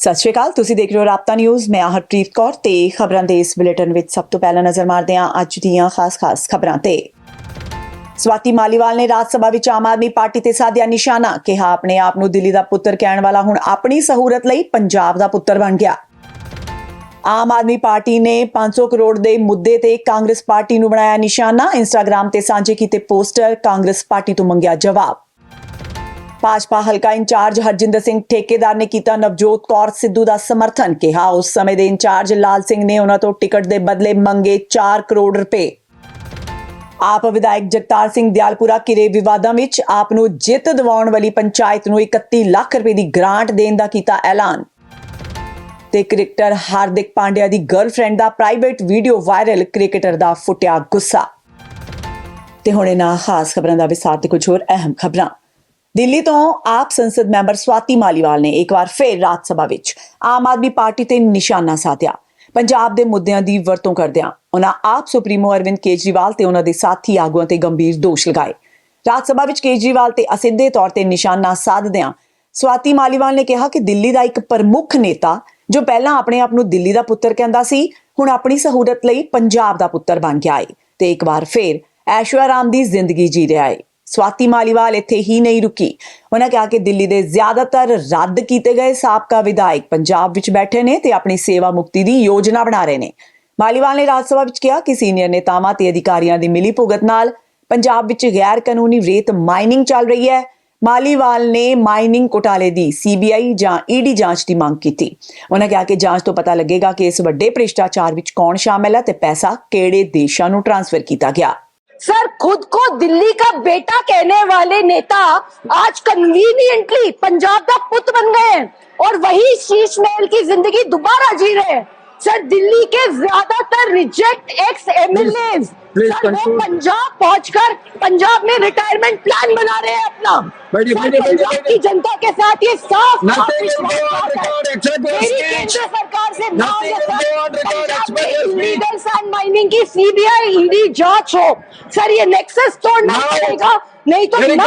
ਸਤਿ ਸ਼੍ਰੀ ਅਕਾਲ, ਤੁਸੀਂ ਦੇਖ ਰਹੇ ਹੋ ਰਾਪਤਾ ਨਿਊਜ਼। ਮੈਂ ਹਰਪ੍ਰੀਤ ਕੌਰ ਤੇ ਖਬਰਾਂ ਦੇ ਇਸ ਬੁਲੇਟਿਨ ਵਿੱਚ ਸਭ ਤੋਂ ਪਹਿਲਾਂ ਨਜ਼ਰ ਮਾਰਦੇ ਹਾਂ ਅੱਜ ਦੀਆਂ ਖਾਸ-ਖਾਸ ਖਬਰਾਂ ਤੇ। ਸਵਾਤੀ ਮਾਲੀਵਾਲ ਨੇ ਰਾਜ ਸਭਾ ਵਿੱਚ ਆਮ ਆਦਮੀ ਪਾਰਟੀ ਤੇ ਸਾਧਿਆ ਨਿਸ਼ਾਨਾ, ਕਿਹਾ ਆਪਣੇ ਆਪ ਨੂੰ ਦਿੱਲੀ ਦਾ ਪੁੱਤਰ ਕਹਿਣ ਵਾਲਾ ਹੁਣ ਆਪਣੀ ਸਹੂਲਤ ਲਈ ਪੰਜਾਬ ਦਾ ਪੁੱਤਰ ਬਣ ਗਿਆ। ਆਮ ਆਦਮੀ ਪਾਰਟੀ ਨੇ 500 ਕਰੋੜ ਦੇ ਮੁੱਦੇ ਤੇ ਕਾਂਗਰਸ ਪਾਰਟੀ ਨੂੰ ਬਣਾਇਆ ਨਿਸ਼ਾਨਾ। ਇੰਸਟਾਗ੍ਰam ਤੇ ਸਾਂਝੇ ਕੀਤੇ ਪੋਸਟਰ ਕਾਂਗਰਸ ਪਾਰਟੀ ਤੋਂ ਮੰਗਿਆ ਜਵਾਬ। ਭਾਜਪਾ ਹਲਕਾ ਇੰਚਾਰਜ ਹਰਜਿੰਦਰ ਸਿੰਘ ਠੇਕੇਦਾਰ ਨੇ ਕੀਤਾ ਨਵਜੋਤ ਕੌਰ ਸਿੱਧੂ ਦਾ ਸਮਰਥਨ ਕਿਹਾ। ਉਸ ਸਮੇਂ ਦੇ ਇੰਚਾਰਜ ਲਾਲ ਸਿੰਘ ਨੇ ਉਹਨਾਂ ਤੋਂ ਟਿਕਟ ਦੇ ਬਦਲੇ ਮੰਗੇ 4 ਕਰੋੜ ਰੁਪਏ। ਆਪ ਵਿਧਾਇਕ ਜਗਤਾਰ ਸਿੰਘ ਦਿਆਲਪੁਰਾ ਕਿਰੇ ਵਿਵਾਦਾਂ ਵਿੱਚ ਆਪ ਨੂੰ ਜਿੱਤ ਦਿਵਾਉਣ ਵਾਲੀ ਪੰਚਾਇਤ ਨੂੰ 31 ਲੱਖ ਰੁਪਏ ਦੀ ਗ੍ਰਾਂਟ ਦੇਣ ਦਾ ਕੀਤਾ ਐਲਾਨ। ਤੇ ਕ੍ਰਿਕਟਰ ਹਾਰਦਿਕ ਪਾਂਡਿਆ ਦੀ ਗਰਲਫ੍ਰੈਂਡ ਦਾ ਪ੍ਰਾਈਵੇਟ ਵੀਡੀਓ ਵਾਇਰਲ ਕ੍ਰਿਕਟਰ ਦਾ ਫੁੱਟਿਆ ਗੁੱਸਾ। ਤੇ ਹੁਣ ਇਹਨਾਂ ਖਾਸ ਖਬਰਾਂ ਦਾ ਵਿਸਾਰ ਤੇ ਕੁਝ ਹੋਰ ਅਹਿਮ ਖਬਰਾਂ। ਦਿੱਲੀ ਤੋਂ ਆਪ ਸੰਸਦ ਮੈਂਬਰ ਸਵਾਤੀ ਮਾਲੀਵਾਲ ਨੇ ਇੱਕ ਵਾਰ ਫਿਰ ਰਾਜ ਸਭਾ ਵਿੱਚ ਆਮ ਆਦਮੀ ਪਾਰਟੀ ਤੇ ਨਿਸ਼ਾਨਾ ਸਾਧਿਆ। ਪੰਜਾਬ ਦੇ ਮੁੱਦਿਆਂ ਦੀ ਵਰਤੋਂ ਕਰਦਿਆਂ ਉਹਨਾਂ ਆਪ ਸੁਪਰੀਮੋ ਅਰਵਿੰਦ ਕੇਜਰੀਵਾਲ ਤੇ ਉਹਨਾਂ ਦੇ ਸਾਥੀ ਆਗੂਆਂ ਤੇ ਗੰਭੀਰ ਦੋਸ਼ ਲਗਾਏ। ਰਾਜ ਸਭਾ ਵਿੱਚ ਕੇਜਰੀਵਾਲ ਤੇ ਅਸਿੱਧੇ ਤੌਰ ਤੇ ਨਿਸ਼ਾਨਾ ਸਾਧਦਿਆਂ ਸਵਾਤੀ ਮਾਲੀਵਾਲ ਨੇ ਕਿਹਾ ਕਿ ਦਿੱਲੀ ਦਾ ਇੱਕ ਪ੍ਰਮੁੱਖ ਨੇਤਾ, ਜੋ ਪਹਿਲਾਂ ਆਪਣੇ ਆਪ ਨੂੰ ਦਿੱਲੀ ਦਾ ਪੁੱਤਰ ਕਹਿੰਦਾ ਸੀ, ਹੁਣ ਆਪਣੀ ਸਹੂਲਤ ਲਈ ਪੰਜਾਬ ਦਾ ਪੁੱਤਰ ਬਣ ਗਿਆ ਹੈ ਤੇ ਇੱਕ ਵਾਰ ਫਿਰ ਐਸ਼ਵਰਾਮ ਦੀ ਜ਼ਿੰਦਗੀ ਜੀ ਰਿਹਾ ਹੈ ਸਵਾਤੀ ਮਾਲੀਵਾਲ ਇੱਥੇ ਹੀ ਨਹੀਂ ਰੁਕੀ। ਉਹਨਾਂ ਕਿਹਾ ਕਿ ਦਿੱਲੀ ਦੇ ਜ਼ਿਆਦਾਤਰ ਰੱਦ ਕੀਤੇ ਗਏ ਸਾਬਕਾ ਵਿਧਾਇਕ ਪੰਜਾਬ ਵਿੱਚ ਬੈਠੇ ਨੇ ਤੇ ਆਪਣੀ ਸੇਵਾ ਮੁਕਤੀ ਦੀ ਯੋਜਨਾ ਬਣਾ ਰਹੇ ਨੇ। ਮਾਲੀਵਾਲ ਨੇ ਰਾਜ ਸਭਾ ਵਿੱਚ ਕਿਹਾ ਕਿ ਸੀਨੀਅਰ ਨੇਤਾਵਾਂ ਤੇ ਅਧਿਕਾਰੀਆਂ ਦੀ ਮਿਲੀ ਭੁਗਤ ਨਾਲ ਪੰਜਾਬ ਵਿੱਚ ਗੈਰ ਕਾਨੂੰਨੀ ਰੇਤ ਮਾਈਨਿੰਗ ਚੱਲ ਰਹੀ ਹੈ। ਮਾਲੀਵਾਲ ਨੇ ਮਾਈਨਿੰਗ ਘੁਟਾਲੇ ਦੀ ਸੀਬੀਆਈ ਜਾਂ ਈਡੀ ਜਾਂਚ ਦੀ ਮੰਗ ਕੀਤੀ। ਉਹਨਾਂ ਕਿਹਾ ਕਿ ਜਾਂਚ ਤੋਂ ਪਤਾ ਲੱਗੇਗਾ ਕਿ ਇਸ ਵੱਡੇ ਭ੍ਰਿਸ਼ਟਾਚਾਰ ਵਿੱਚ ਕੌਣ ਸ਼ਾਮਿਲ ਹੈ ਤੇ ਪੈਸਾ ਕਿਹੜੇ ਦੇਸ਼ਾਂ ਨੂੰ ਟ੍ਰਾਂਸਫਰ ਕੀਤਾ ਗਿਆ। सर, खुद को दिल्ली का बेटा कहने वाले नेता आज कन्वीनियंटली पंजाब का पुत बन गए हैं और वही शीश महल की ज़िंदगी दोबारा जी रहे हैं। सर दिल्ली के ज़्यादातर रिजेक्ट एक्स एमएलए एल वो पंजाब पहुंचकर पंजाब में रिटायरमेंट प्लान बना रहे हैं अपना। बड़ी, सर बड़ी, पंजाब बड़ी, की जनता के साथ ये साफ़ सरकार से इलीगल सैंड माइनिंग की सीबीआई ईडी जाँच हो। सर ये नेक्सस तोड़ना पड़ेगा नहीं तो ना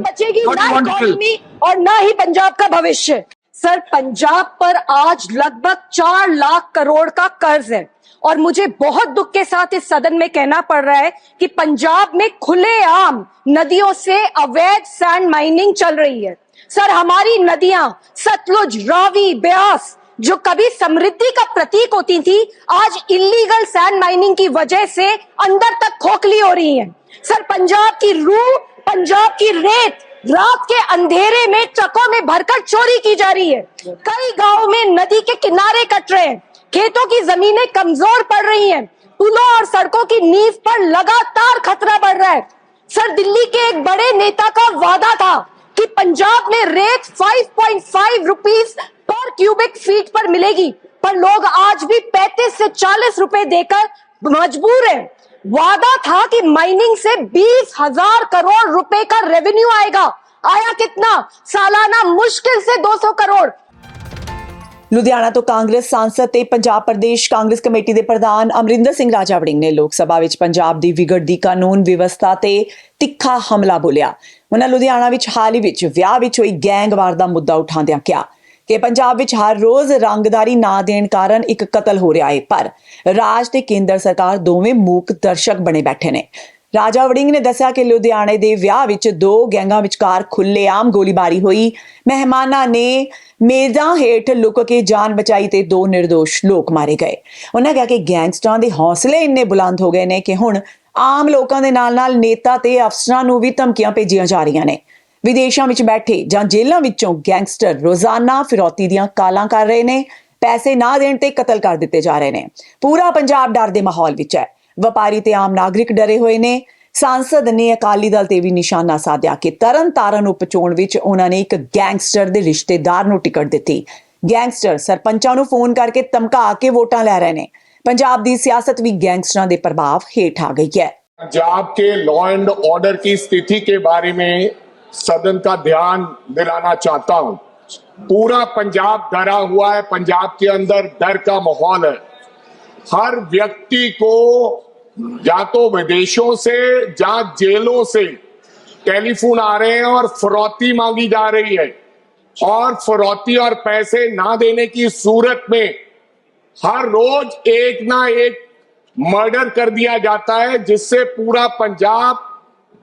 बचेगी ना इकोनॉमी और ना ही पंजाब का भविष्य। सर, पंजाब पर आज लगभग चार लाख करोड़ का कर्ज है। और मुझे बहुत दुख के साथ इस सदन में कहना पड़ रहा है कि पंजाब में खुलेआम नदियों से अवैध सैंड माइनिंग चल रही है। सर, हमारी नदियाँ, सतलुज, रावी, ब्यास, जो कभी समृद्धि का प्रतीक होती थी, आज इलीगल सैंड माइनिंग की वजह से अंदर तक खोखली हो रही है। सर, पंजाब की रूह, पंजाब की रेत रात के अंधेरे में ट्रकों में भरकर चोरी की जा रही है। कई गाँवों में नदी के किनारे कट रहे हैं। खेतों की जमीनें कमज़ोर पड़ रही हैं। पुलों और सड़कों की नींव पर लगातार खतरा बढ़ रहा है। सर, दिल्ली के एक बड़े नेता का वादा था कि पंजाब में रेत 5.5 रुपीस पर क्यूबिक फीट पर मिलेगी, पर लोग आज भी 35 से 40 रुपए देकर मजबूर हैं। वादा था कि माइनिंग से बीस हजार करोड़ रुपए का रेवेन्यू आएगा आया कितना सालाना मुश्किल से 200 करोड़ ਲੁਧਿਆਣਾ ਤੋਂ ਕਾਂਗਰਸ ਸਾਂਸਦ ਤੇ ਪੰਜਾਬ ਪ੍ਰਦੇਸ਼ ਕਾਂਗਰਸ ਕਮੇਟੀ ਦੇ ਪ੍ਰਧਾਨ ਅਮਰਿੰਦਰ ਸਿੰਘ ਰਾਜਾ ਵੜਿੰਗ ਨੇ ਲੋਕ ਸਭਾ ਵਿੱਚ ਪੰਜਾਬ ਦੀ ਵਿਗੜਦੀ ਕਾਨੂੰਨ ਵਿਵਸਥਾ ਤੇ ਤਿੱਖਾ ਹਮਲਾ ਬੋਲਿਆ ਉਹਨਾਂ ਲੁਧਿਆਣਾ ਵਿੱਚ ਹਾਲ ਹੀ ਵਿੱਚ ਵਿਆਹ ਵਿੱਚ ਹੋਈ ਗੈਂਗਵਾਰ ਦਾ ਮੁੱਦਾ ਉਠਾਉਂਦਿਆਂ ਕਿਹਾ ਕਿ ਪੰਜਾਬ ਵਿੱਚ ਹਰ ਰੋਜ਼ ਰੰਗਦਾਰੀ ਨਾ ਦੇਣ ਕਾਰਨ ਇੱਕ ਕਤਲ ਹੋ ਰਿਹਾ ਹੈ, ਪਰ ਰਾਜ ਤੇ ਕੇਂਦਰ ਸਰਕਾਰ ਦੋਵੇਂ ਮੂਕ ਦਰਸ਼ਕ ਬਣੇ ਬੈਠੇ ਨੇ। ਰਾਜਾ ਵੜਿੰਗ ਨੇ ਦੱਸਿਆ ਕਿ ਲੁਧਿਆਣੇ ਦੇ ਵਿਆਹ ਵਿੱਚ ਦੋ ਗੈਂਗਾਂ ਵਿਚਕਾਰ ਖੁੱਲੇਆਮ ਗੋਲੀਬਾਰੀ ਹੋਈ। ਮਹਿਮਾਨਾਂ ਨੇ ਮੇਜ਼ਾਂ ਹੇਠ ਲੁਕ ਕੇ ਜਾਨ ਬਚਾਈ ਤੇ ਦੋ ਨਿਰਦੋਸ਼ ਲੋਕ ਮਾਰੇ ਗਏ। ਉਹਨਾਂ ਕਿਹਾ ਕਿ ਗੈਂਗਸਟਰਾਂ ਦੇ ਹੌਸਲੇ ਇੰਨੇ ਬੁਲੰਦ ਹੋ ਗਏ ਨੇ ਕਿ ਹੁਣ ਆਮ ਲੋਕਾਂ ਦੇ ਨਾਲ-ਨਾਲ ਨੇਤਾ ਤੇ ਅਫਸਰਾਂ ਨੂੰ ਵੀ ਧਮਕੀਆਂ ਭੇਜੀਆਂ ਜਾ ਰਹੀਆਂ ਨੇ। ਵਿਦੇਸ਼ਾਂ ਵਿੱਚ ਬੈਠੇ ਜਾਂ ਜੇਲ੍ਹਾਂ ਵਿੱਚੋਂ ਗੈਂਗਸਟਰ ਰੋਜ਼ਾਨਾ ਫਿਰੌਤੀ ਦੀਆਂ ਕਾਲਾਂ ਕਰ ਰਹੇ ਨੇ ਪੈਸੇ ਨਾ ਦੇਣ ਤੇ ਕਤਲ ਕਰ ਦਿੱਤੇ ਜਾ ਰਹੇ ਨੇ ਪੂਰਾ ਪੰਜਾਬ ਡਰ ਦੇ ਮਾਹੌਲ ਵਿੱਚ ਹੈ ਵਪਾਰੀ ਤੇ ਆਮ ਨਾਗਰਿਕ ਡਰੇ ਹੋਏ ਨੇ ਸਾਂਸਦ ਨੇ ਅਕਾਲੀ ਦਲ ਤੇ ਵੀ ਨਿਸ਼ਾਨਾ ਸਾਧਿਆ ਕਿ ਤਰਨ ਤਾਰਨ ਉਪਚੋਣ ਵਿੱਚ ਉਹਨਾਂ ਨੇ ਇੱਕ ਗੈਂਗਸਟਰ ਦੇ ਰਿਸ਼ਤੇਦਾਰ ਨੂੰ ਟਿਕਟ ਦਿੱਤੀ ਗੈਂਗਸਟਰ ਸਰਪੰਚਾਂ ਨੂੰ ਫੋਨ ਕਰਕੇ ਧਮਕਾ ਕੇ ਵੋਟਾਂ ਲੈ ਰਹੇ ਨੇ ਪੰਜਾਬ ਦੀ ਸਿਆਸਤ ਵੀ ਗੈਂਗਸਟਰਾਂ ਦੇ ਪ੍ਰਭਾਵ ਹੇਠ ਆ ਗਈ ਹੈ पंजाब के लॉ एंड ऑर्डर की स्थिति के बारे में सदन का ध्यान दिलाना चाहता हूँ। पूरा पंजाब डरा हुआ है, पंजाब के अंदर डर का माहौल है। हर व्यक्ति को या तो विदेशों से या जेलों से टेलीफोन आ रहे हैं और फरौती मांगी जा रही है। और फरौती और पैसे ना देने की सूरत में हर रोज एक ना एक मर्डर कर दिया जाता है, जिससे पूरा पंजाब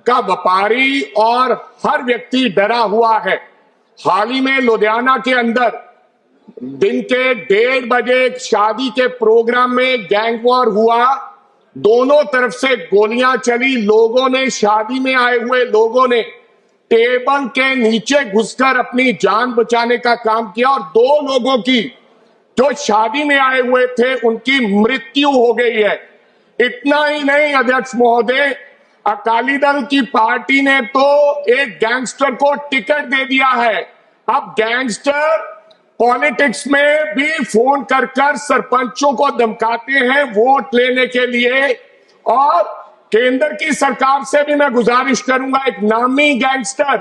का व्यापारी और हर व्यक्ति डरा हुआ है। हाल ही में लुधियाना के अंदर दिन के डेढ़ बजे शादी के प्रोग्राम में गैंग वॉर हुआ। दोनों तरफ़ से गोलियाँ चली। लोगों ने शादी में आए हुए लोगों ने टेबल के नीचे घुसकर अपनी जान बचाने का काम किया और दो लोगों की जो शादी में आए हुए थे, उनकी मृत्यु हो गई है। इतना ही नहीं, अध्यक्ष महोदय अकाली दल की पार्टी ने तो एक गैंगस्टर को टिकट दे दिया है। अब गैंगस्टर पॉलिटिक्स में भी फ़ोन कर कर सरपंचों को धमकाते हैं वोट लेने के लिए। और केंद्र की सरकार से भी मैं गुजारिश करूँगा एक नामी गैंगस्टर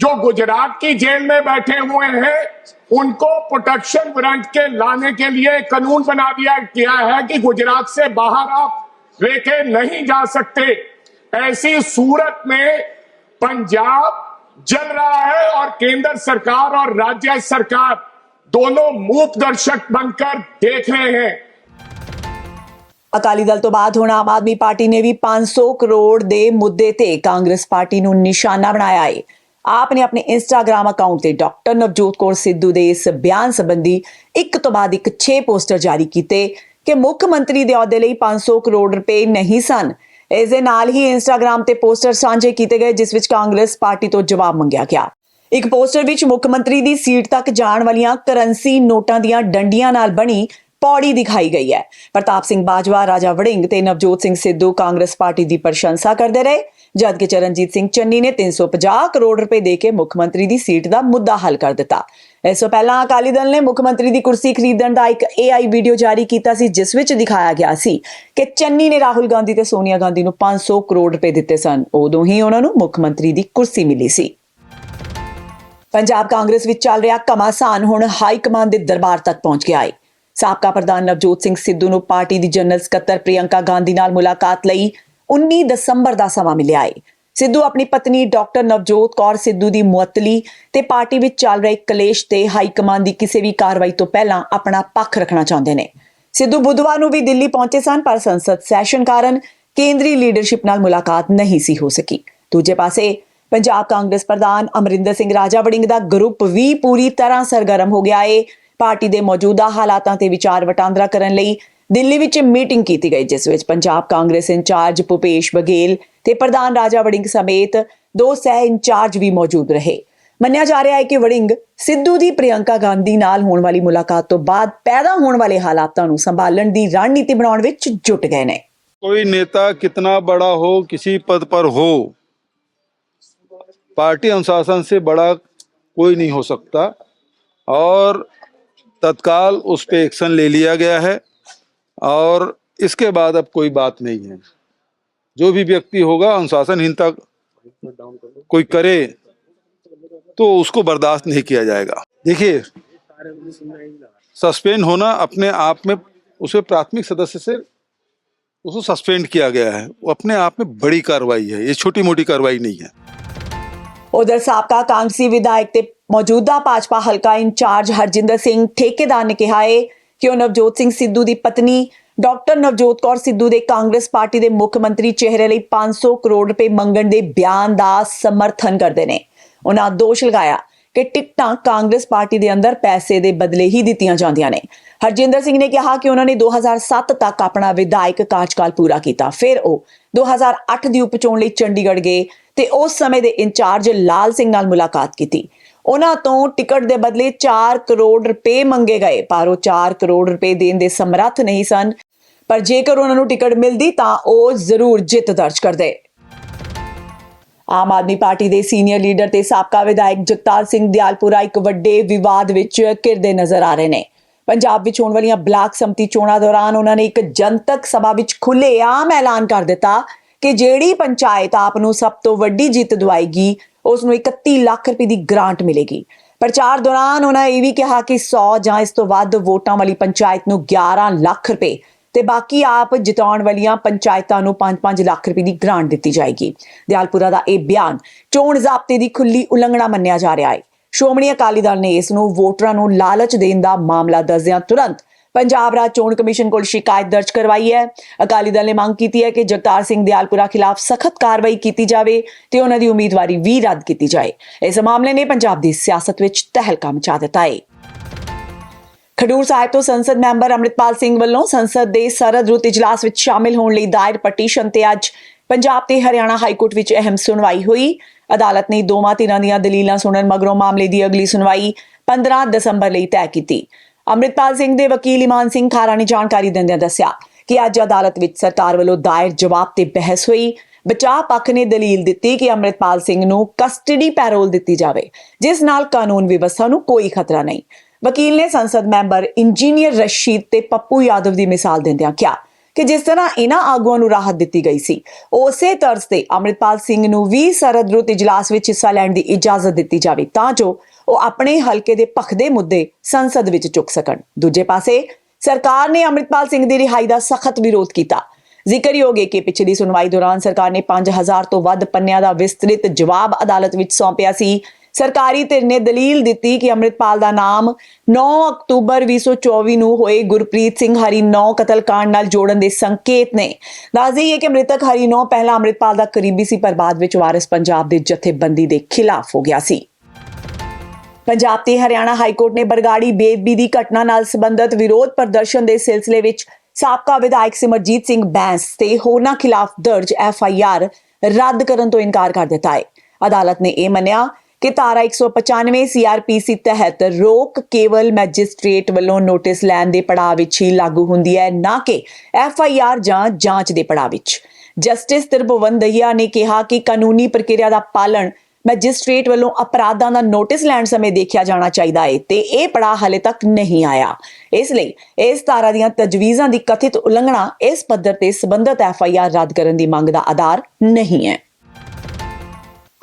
जो गुजरात की जेल में बैठे हुए हैं, उनको प्रोटेक्शन वारंट के लाने के लिए कानून बना दिया गया है कि गुजरात से बाहर आप लेके नहीं जा सकते। ऐसी सूरत में पंजाब जल रहा है और केंद्र सरकार और राज्य सरकार दोनों मूक दर्शक बनकर देख रहे हैं ਅਕਾਲੀ ਦਲ ਤੋਂ ਬਾਅਦ ਹੁਣ ਆਮ ਆਦਮੀ ਪਾਰਟੀ ਨੇ ਵੀ 500 ਕਰੋੜ ਦੇ ਮੁੱਦੇ ਤੇ ਕਾਂਗਰਸ ਪਾਰਟੀ ਨੂੰ ਨਿਸ਼ਾਨਾ ਬਣਾਇਆ ਹੈ ਆਪ ਨੇ ਆਪਣੇ ਇੰਸਟਾਗ੍ਰam ਅਕਾਊਂਟ ਤੇ ਡਾਕਟਰ ਨਵਜੋਤ ਕੌਰ ਸਿੱਧੂ ਦੇ ਇਸ ਬਿਆਨ ਸੰਬੰਧੀ ਇੱਕ ਤੋਂ ਬਾਅਦ ਇੱਕ 6 ਪੋਸਟਰ ਜਾਰੀ ਕੀਤੇ ਕਿ ਮੁੱਖ ਮੰਤਰੀ ਦੇ ਅਹੁਦੇ ਲਈ 500 ਕਰੋੜ ਰੁਪਏ ਨਹੀਂ ਸਨ ਇਸ ਦੇ ਨਾਲ ਹੀ ਇੰਸਟਾਗ੍ਰam ਤੇ ਪੋਸਟਰ ਸਾਂਝੇ ਕੀਤੇ ਗਏ, ਜਿਸ ਵਿੱਚ ਕਾਂਗਰਸ ਪਾਰਟੀ ਤੋਂ ਜਵਾਬ ਮੰਗਿਆ ਗਿਆ। ਇੱਕ ਪੋਸਟਰ ਵਿੱਚ ਮੁੱਖ ਮੰਤਰੀ ਦੀ ਸੀਟ ਤੱਕ ਜਾਣ ਵਾਲੀਆਂ ਕਰੰਸੀ ਨੋਟਾਂ ਦੀਆਂ ਡੰਡੀਆਂ ਨਾਲ ਬਣੀ ਪੌੜੀ ਦਿਖਾਈ ਗਈ ਹੈ। ਪ੍ਰਤਾਪ ਸਿੰਘ ਬਾਜਵਾ, ਰਾਜਾ ਵੜਿੰਗ ਤੇ ਨਵਜੋਤ ਸਿੰਘ ਸਿੱਧੂ ਕਾਂਗਰਸ ਪਾਰਟੀ ਦੀ ਪ੍ਰਸ਼ੰਸਾ ਕਰਦੇ ਰਹੇ, ਜਦਕਿ ਚਰਨਜੀਤ ਸਿੰਘ ਚੰਨੀ ਨੇ 350 ਕਰੋੜ ਰੁਪਏ ਦੇ ਕੇ ਮੁੱਖ ਮੰਤਰੀ ਦੀ ਸੀਟ ਦਾ ਮੁੱਦਾ ਹੱਲ ਕਰ ਦਿੱਤਾ। ਇਸ ਤੋਂ ਪਹਿਲਾਂ ਅਕਾਲੀ ਦਲ ਨੇ ਮੁੱਖ ਮੰਤਰੀ ਦੀ ਕੁਰਸੀ ਖਰੀਦਣ ਦਾ ਇੱਕ AI ਵੀਡੀਓ ਜਾਰੀ ਕੀਤਾ ਸੀ, ਜਿਸ ਵਿੱਚ ਦਿਖਾਇਆ ਗਿਆ ਸੀ ਕਿ ਚੰਨੀ ਨੇ ਰਾਹੁਲ ਗਾਂਧੀ ਤੇ ਸੋਨੀਆ ਗਾਂਧੀ ਨੂੰ 500 ਕਰੋੜ ਰੁਪਏ ਦਿੱਤੇ ਸਨ। ਉਦੋਂ ਹੀ ਉਹਨਾਂ ਨੂੰ ਮੁੱਖ ਮੰਤਰੀ ਦੀ ਕੁਰਸੀ ਮਿਲੀ ਸੀ। ਪੰਜਾਬ ਕਾਂਗਰਸ ਵਿੱਚ ਚੱਲ ਰਿਹਾ ਘਮਾਸਾਨ ਹੁਣ ਹਾਈ ਕਮਾਂਡ ਦੇ ਦਰਬਾਰ ਤੱਕ ਪਹੁੰਚ ਗਿਆ ਹੈ ਸਾਬਕਾ ਪ੍ਰਧਾਨ ਨਵਜੋਤ ਸਿੰਘ ਸਿੱਧੂ ਨੂੰ ਪਾਰਟੀ ਦੀ ਜਨਰਲ ਸਕੱਤਰ ਪ੍ਰਿਯੰਕਾ ਗਾਂਧੀ ਨਾਲ ਮੁਲਾਕਾਤ ਲਈ 19 ਦਸੰਬਰ ਦਾ ਸਮਾਂ ਮਿਲਿਆ ਹੈ ਸਿੱਧੂ ਆਪਣੀ ਪਤਨੀ ਡਾਕਟਰ ਨਵਜੋਤ ਕੌਰ ਸਿੱਧੂ ਦੀ ਮੁਅੱਤਲੀ ਤੇ ਪਾਰਟੀ ਵਿੱਚ ਚੱਲ ਰਹੇ ਕਲੇਸ਼ ਤੇ ਹਾਈ ਕਮਾਂਡ ਦੀ ਕਿਸੇ ਵੀ ਕਾਰਵਾਈ ਤੋਂ ਪਹਿਲਾਂ ਆਪਣਾ ਪੱਖ ਰੱਖਣਾ ਚਾਹੁੰਦੇ ਨੇ। ਸਿੱਧੂ ਬੁੱਧਵਾਰ ਨੂੰ ਵੀ ਦਿੱਲੀ ਪਹੁੰਚੇ ਸਨ, ਪਰ ਸੰਸਦ ਸੈਸ਼ਨ ਕਾਰਨ ਕੇਂਦਰੀ ਲੀਡਰਸ਼ਿਪ ਨਾਲ ਮੁਲਾਕਾਤ ਨਹੀਂ ਸੀ ਹੋ ਸਕੀ। ਦੂਜੇ ਪਾਸੇ ਪੰਜਾਬ ਕਾਂਗਰਸ ਪ੍ਰਧਾਨ ਅਮਰਿੰਦਰ ਸਿੰਘ ਰਾਜਾ ਵੜਿੰਗ ਦਾ ਗਰੁੱਪ ਵੀ ਪੂਰੀ ਤਰ੍ਹਾਂ ਸਰਗਰਮ ਹੋ ਗਿਆ ਏ। ਪਾਰਟੀ ਦੇ ਮੌਜੂਦਾ ਹਾਲਾਤਾਂ ਤੇ ਵਿਚਾਰ ਵਟਾਂਦਰਾ ਕਰਨ ਲਈ ਦਿੱਲੀ ਵਿੱਚ ਮੀਟਿੰਗ ਕੀਤੀ ਗਈ ਜਿਸ ਵਿੱਚ ਪੰਜਾਬ ਕਾਂਗਰਸ ਇੰਚਾਰਜ ਭੁਪੇਸ਼ ਬਘੇਲ ਤੇ ਪ੍ਰਧਾਨ ਰਾਜਾ ਵੜਿੰਗ ਸਮੇਤ ਦੋ ਸਹਿ ਇੰਚਾਰਜ ਵੀ ਮੌਜੂਦ ਰਹੇ ਮੰਨਿਆ ਜਾ ਰਿਹਾ ਹੈ ਕਿ ਵੜਿੰਗ ਸਿੱਧੂ ਦੀ ਪ੍ਰਿਯੰਕਾ ਗਾਂਧੀ ਨਾਲ ਹੋਣ ਵਾਲੀ ਮੁਲਾਕਾਤ ਤੋਂ ਬਾਅਦ ਪੈਦਾ ਹੋਣ ਵਾਲੇ ਹਾਲਾਤਾਂ ਨੂੰ ਸੰਭਾਲਣ ਦੀ ਰਣਨੀਤੀ ਬਣਾਉਣ ਵਿੱਚ ਜੁਟ ਗਏ ਨੇ कोई नेता कितना बड़ा हो किसी पद पर हो पार्टी अनुशासन से बड़ा कोई नहीं हो सकता और तत्काल उस पे एक्शन ले लिया गया है और इसके बाद अब कोई बात नहीं है। जो भी व्यक्ति होगा, अनुशासनहीनता कोई करे तो उसको बर्दाश्त नहीं किया जाएगा। देखिए, सस्पेंड होना अपने आप में, उसे प्राथमिक सदस्य से उसको सस्पेंड किया गया है। वो अपने आप में बड़ी कार्रवाई है, ये छोटी मोटी कार्रवाई नहीं है। उधर सबका कांगसी विधायक मौजूदा भाजपा हल्का इंचार्ज हरजिंदर सिंह, ठेकेदार ने कहा है ਕਿ ਉਹ ਨਵਜੋਤ ਸਿੰਘ ਸਿੱਧੂ ਦੀ ਪਤਨੀ, ਡਾਕਟਰ ਨਵਜੋਤ ਕੌਰ ਸਿੱਧੂ ਦੇ ਕਾਂਗਰਸ ਪਾਰਟੀ ਦੇ ਮੁੱਖ ਮੰਤਰੀ ਚਿਹਰੇ ਲਈ 500 ਕਰੋੜ ਰੁਪਏ ਮੰਗਣ ਦੇ ਬਿਆਨ ਦਾ ਸਮਰਥਨ ਕਰਦੇ ਨੇ। ਉਹਨਾਂ ਦੋਸ਼ ਲਗਾਇਆ ਕਿ ਟਿਕਟਾਂ ਕਾਂਗਰਸ ਪਾਰਟੀ ਦੇ ਅੰਦਰ ਪੈਸੇ ਦੇ ਬਦਲੇ ਹੀ ਦਿੱਤੀਆਂ ਜਾਂਦੀਆਂ ਨੇ। ਹਰਜਿੰਦਰ ਸਿੰਘ ਨੇ ਕਿਹਾ ਕਿ ਉਹਨਾਂ ਨੇ 2007 ਤੱਕ ਆਪਣਾ ਵਿਧਾਇਕ ਕਾਰਜਕਾਲ ਪੂਰਾ ਕੀਤਾ। ਫਿਰ ਉਹ 2008 ਦੀ ਉਪਚੋਣ ਲਈ ਚੰਡੀਗੜ੍ਹ ਗਏ ਤੇ ਉਸ ਸਮੇਂ ਦੇ ਇੰਚਾਰਜ ਲਾਲ ਸਿੰਘ ਨਾਲ ਮੁਲਾਕਾਤ ਕੀਤੀ। ਉਹਨਾਂ ਤੋਂ ਟਿਕਟ ਦੇ ਬਦਲੇ 4 ਕਰੋੜ ਰੁਪਏ ਮੰਗੇ ਗਏ। ਪਰ ਉਹ 4 ਕਰੋੜ ਰੁਪਏ ਦੇਣ ਦੇ ਸਮਰੱਥ ਨਹੀਂ ਸਨ। ਪਰ ਜੇਕਰ ਉਹਨਾਂ ਨੂੰ ਟਿਕਟ ਮਿਲਦੀ ਤਾਂ ਉਹ ਜ਼ਰੂਰ ਜਿੱਤ ਦਰਜ ਕਰਦੇ। ਆਮ ਆਦਮੀ ਪਾਰਟੀ ਦੇ ਸੀਨੀਅਰ ਲੀਡਰ ਤੇ ਸਾਬਕਾ ਵਿਧਾਇਕ ਜਗਤਾਰ ਸਿੰਘ ਦਿਆਲਪੁਰਾ ਇੱਕ ਵੱਡੇ ਵਿਵਾਦ ਵਿੱਚ ਘਿਰਦੇ ਨਜ਼ਰ ਆ ਰਹੇ ਨੇ। ਪੰਜਾਬ ਵਿੱਚ ਹੋਣ ਵਾਲੀਆਂ ਬਲਾਕ ਸੰਮਤੀ ਚੋਣਾਂ ਦੌਰਾਨ ਉਹਨਾਂ ਨੇ ਇੱਕ ਜਨਤਕ ਸਭਾ ਵਿੱਚ ਖੁੱਲ੍ਹੇਆਮ ਐਲਾਨ ਕਰ ਦਿੱਤਾ ਕਿ ਜਿਹੜੀ ਪੰਚਾਇਤ ਆਪ ਨੂੰ ਸਭ ਤੋਂ ਵੱਡੀ ਜਿੱਤ ਦਵਾਏਗੀ ਉਸ ਨੂੰ 31 ਲੱਖ ਰੁਪਏ ਦੀ ਗ੍ਰਾਂਟ ਮਿਲੇਗੀ। ਪ੍ਰਚਾਰ ਦੌਰਾਨ ਉਹਨਾਂ ਇਹ ਵੀ ਕਿਹਾ ਕਿ 100 ਜਾਂ ਇਸ ਤੋਂ ਵੱਧ ਵੋਟਾਂ ਵਾਲੀ ਪੰਚਾਇਤ ਨੂੰ 11 ਲੱਖ ਰੁਪਏ ਤੇ ਬਾਕੀ ਆਪ ਜਿਤਾਉਣ ਵਾਲੀਆਂ ਪੰਚਾਇਤਾਂ ਨੂੰ 5-5 ਲੱਖ ਰੁਪਏ ਦੀ ਗ੍ਰਾਂਟ ਦਿੱਤੀ ਜਾਏਗੀ। ਦਿਆਲਪੁਰਾ ਦਾ ਇਹ ਬਿਆਨ ਚੋਣ ਜ਼ਾਬਤੇ ਦੀ ਖੁੱਲੀ ਉਲੰਘਣਾ ਮੰਨਿਆ ਜਾ ਰਿਹਾ ਹੈ। ਸ਼੍ਰੋਮਣੀ ਅਕਾਲੀ ਦਲ ਨੇ ਇਸ ਨੂੰ ਵੋਟਰਾਂ ਨੂੰ ਲਾਲਚ ਦੇਣ ਦਾ ਮਾਮਲਾ ਦੱਸਦਿਆਂ ਤੁਰੰਤ ਪੰਜਾਬ ਰਾਜ ਚੋਣ ਕਮਿਸ਼ਨ ਕੋਲ ਸ਼ਿਕਾਇਤ ਦਰਜ ਕਰਵਾਈ ਹੈ। ਅਕਾਲੀ ਦਲ ਨੇ ਮੰਗ ਕੀਤੀ ਹੈ ਕਿ ਜਗਤਾਰ ਸਿੰਘ ਦਿਆਲਪੁਰਾ ਖਿਲਾਫ ਸਖਤ ਕਾਰਵਾਈ ਕੀਤੀ ਜਾਵੇ ਤੇ ਉਹਨਾਂ ਦੀ ਉਮੀਦਵਾਰੀ ਵੀ ਰੱਦ ਕੀਤੀ ਜਾਏ। ਇਸ ਮਾਮਲੇ ਨੇ ਪੰਜਾਬ ਦੀ ਸਿਆਸਤ ਵਿੱਚ ਤਹਿਲਕਾ ਮਚਾ ਦਿੱਤਾ ਹੈ ਖਡੂਰ ਸਾਹਿਬ ਤੋਂ ਸੰਸਦ ਮੈਂਬਰ ਅੰਮ੍ਰਿਤਪਾਲ ਸਿੰਘ ਵੱਲੋਂ ਸੰਸਦ ਦੇ ਸਰਦ ਰੁੱਤ ਇਜਲਾਸ ਵਿੱਚ ਸ਼ਾਮਿਲ ਹੋਣ ਲਈ ਦਾਇਰ ਪਟੀਸ਼ਨ ਤੇ ਅੱਜ ਪੰਜਾਬ ਤੇ ਹਰਿਆਣਾ ਹਾਈ ਕੋਰਟ ਵਿੱਚ ਅਹਿਮ ਸੁਣਵਾਈ ਹੋਈ। ਅਦਾਲਤ ਨੇ ਦੋਵਾਂ ਧਿਰਾਂ ਦੀਆਂ ਦਲੀਲਾਂ ਸੁਣਨ ਮਗਰੋਂ ਮਾਮਲੇ ਦੀ ਅਗਲੀ ਸੁਣਵਾਈ 15 ਦਸੰਬਰ ਲਈ ਤੈਅ ਕੀਤੀ। ਅੰਮ੍ਰਿਤਪਾਲ ਸਿੰਘ ਦੇ ਵਕੀਲ ਇਮਾਨ ਸਿੰਘ ਖਾਰਾ ਨੇ ਜਾਣਕਾਰੀ ਦਿੰਦਿਆਂ ਦੱਸਿਆ ਕਿ ਅੱਜ ਅਦਾਲਤ ਵਿੱਚ ਸਰਕਾਰ ਵੱਲੋਂ ਦਾਇਰ ਜਵਾਬ ਤੇ ਬਹਿਸ ਹੋਈ। ਬਚਾਅ ਪੱਖ ਨੇ ਦਲੀਲ ਦਿੱਤੀ ਕਿ ਅੰਮ੍ਰਿਤਪਾਲ ਸਿੰਘ ਨੂੰ ਕਸਟਡੀ ਪੈਰੋਲ ਦਿੱਤੀ ਜਾਵੇ, ਜਿਸ ਨਾਲ ਕਾਨੂੰਨ ਵਿਵਸਥਾ ਨੂੰ ਕੋਈ ਖਤਰਾ ਨਹੀਂ। ਵਕੀਲ ਨੇ ਸੰਸਦ ਮੈਂਬਰ ਇੰਜੀਨੀਅਰ ਰਸ਼ੀਦ ਤੇ ਪੱਪੂ ਯਾਦਵ ਦੀ ਮਿਸਾਲ ਦਿੰਦਿਆਂ ਕਿਹਾ ਕਿ ਜਿਸ ਤਰ੍ਹਾਂ ਇਹਨਾਂ ਆਗੂਆਂ ਨੂੰ ਰਾਹਤ ਦਿੱਤੀ ਗਈ ਸੀ, ਉਸੇ ਤਰਜ਼ ਤੇ ਅੰਮ੍ਰਿਤਪਾਲ ਸਿੰਘ ਨੂੰ ਵੀ ਸਰਦ ਰੁੱਤ ਇਜਲਾਸ ਵਿੱਚ ਹਿੱਸਾ ਲੈਣ ਦੀ ਇਜਾਜ਼ਤ ਦਿੱਤੀ ਜਾਵੇ ਤਾਂ ਜੋ ਉਹ ਆਪਣੇ ਹਲਕੇ ਦੇ ਭਖਦੇ ਮੁੱਦੇ ਸੰਸਦ ਵਿੱਚ ਚੁੱਕ ਸਕਣ। ਦੂਜੇ ਪਾਸੇ, ਸਰਕਾਰ ਨੇ ਅੰਮ੍ਰਿਤਪਾਲ ਸਿੰਘ ਦੀ ਰਿਹਾਈ ਦਾ ਸਖਤ ਵਿਰੋਧ ਕੀਤਾ। ਜ਼ਿਕਰਯੋਗ ਹੈ ਕਿ ਪਿਛਲੀ ਸੁਣਵਾਈ ਦੌਰਾਨ ਸਰਕਾਰ ਨੇ 5000 ਤੋਂ ਵੱਧ ਪੰਨਿਆਂ ਦਾ ਵਿਸਤ੍ਰਿਤ ਜਵਾਬ ਅਦਾਲਤ ਵਿੱਚ ਸੌਂਪਿਆ ਸੀ। ਸਰਕਾਰੀ ਧਿਰ ਨੇ ਦਲੀਲ ਦਿੱਤੀ ਕਿ ਅੰਮ੍ਰਿਤਪਾਲ ਦਾ ਨਾਮ 9 ਅਕਤੂਬਰ 2024 ਨੂੰ ਹੋਏ ਗੁਰਪ੍ਰੀਤ ਸਿੰਘ ਹਰੀ ਨੌ ਕਤਲकांड ਨਾਲ ਜੋੜਨ ਦੇ ਸੰਕੇਤ ਨੇ। ਦੱਸਦੀ ਹੈ ਕਿ ਮ੍ਰਿਤਕ ਹਰੀ ਨੌ ਪਹਿਲਾਂ ਅੰਮ੍ਰਿਤਪਾਲ ਦਾ ਕਰੀਬੀ ਸੀ, ਪਰ ਬਾਅਦ ਵਿੱਚ ਵਾਰਿਸ ਪੰਜਾਬ ਦੇ ਜਥੇਬੰਦੀ ਦੇ ਖਿਲਾਫ ਹੋ ਗਿਆ ਸੀ। ਪੰਜਾਬ ਤੇ ਹਰਿਆਣਾ ਹਾਈ ਕੋਰਟ ਨੇ ਬਰਗਾੜੀ ਬੇਦਬੀ ਦੀ ਘਟਨਾ ਨਾਲ ਸੰਬੰਧਿਤ ਵਿਰੋਧ ਪ੍ਰਦਰਸ਼ਨ ਦੇ ਸਿਲਸਿਲੇ ਵਿੱਚ ਸਾਬਕਾ ਵਿਧਾਇਕ ਸਿਮਰਜੀਤ ਸਿੰਘ ਬੈਂਸ ਤੇ ਹੋਰਨਾਂ ਖਿਲਾਫ ਦਰਜ ਐਫ ਆਈ ਆਰ ਰੱਦ ਕਰਨ ਤੋਂ ਇਨਕਾਰ ਕਰ ਦਿੱਤਾ ਹੈ। ਅਦਾਲਤ ਨੇ ਇਹ ਮੰਨਿਆ ਕਿ ਧਾਰਾ 195 ਸੀਆਰਪੀਸੀ ਤਹਿਤ ਰੋਕ ਕੇਵਲ ਮੈਜਿਸਟ੍ਰੇਟ ਵੱਲੋਂ ਨੋਟਿਸ ਲੈਣ ਦੇ ਪੜਾਅ ਵਿੱਚ ਹੀ ਲਾਗੂ ਹੁੰਦੀ ਹੈ, ਨਾ ਕਿ ਐਫ ਆਈ ਆਰ ਜਾਂ ਜਾਂਚ ਦੇ ਪੜਾਅ ਵਿੱਚ। ਜਸਟਿਸ ਤਿਰਭੁਵਨ ਦਹੀਆ ਨੇ ਕਿਹਾ ਕਿ ਕਾਨੂੰਨੀ ਪ੍ਰਕਿਰਿਆ ਦਾ ਪਾਲਣ ਮੈਜਿਸਟ੍ਰੇਟ ਵੱਲੋਂ ਅਪਰਾਧਾਂ ਦਾ ਨੋਟਿਸ ਲੈਣ ਸਮੇਂ ਦੇਖਿਆ ਜਾਣਾ ਚਾਹੀਦਾ ਹੈ ਤੇ ਇਹ ਪੜਾ ਹਲੇ ਤੱਕ ਨਹੀਂ ਆਇਆ। ਇਸ ਲਈ ਇਸ ਧਾਰਾ ਦੀਆਂ ਤਜਵੀਜ਼ਾਂ ਦੀ ਕਥਿਤ ਉਲੰਘਣਾ ਇਸ ਪੱਧਰ ਤੇ ਸਬੰਧਤ ਐਫ ਆਈ ਆਰ ਰੱਦ ਕਰਨ ਦੀ ਮੰਗ ਦਾ ਆਧਾਰ ਨਹੀਂ ਹੈ।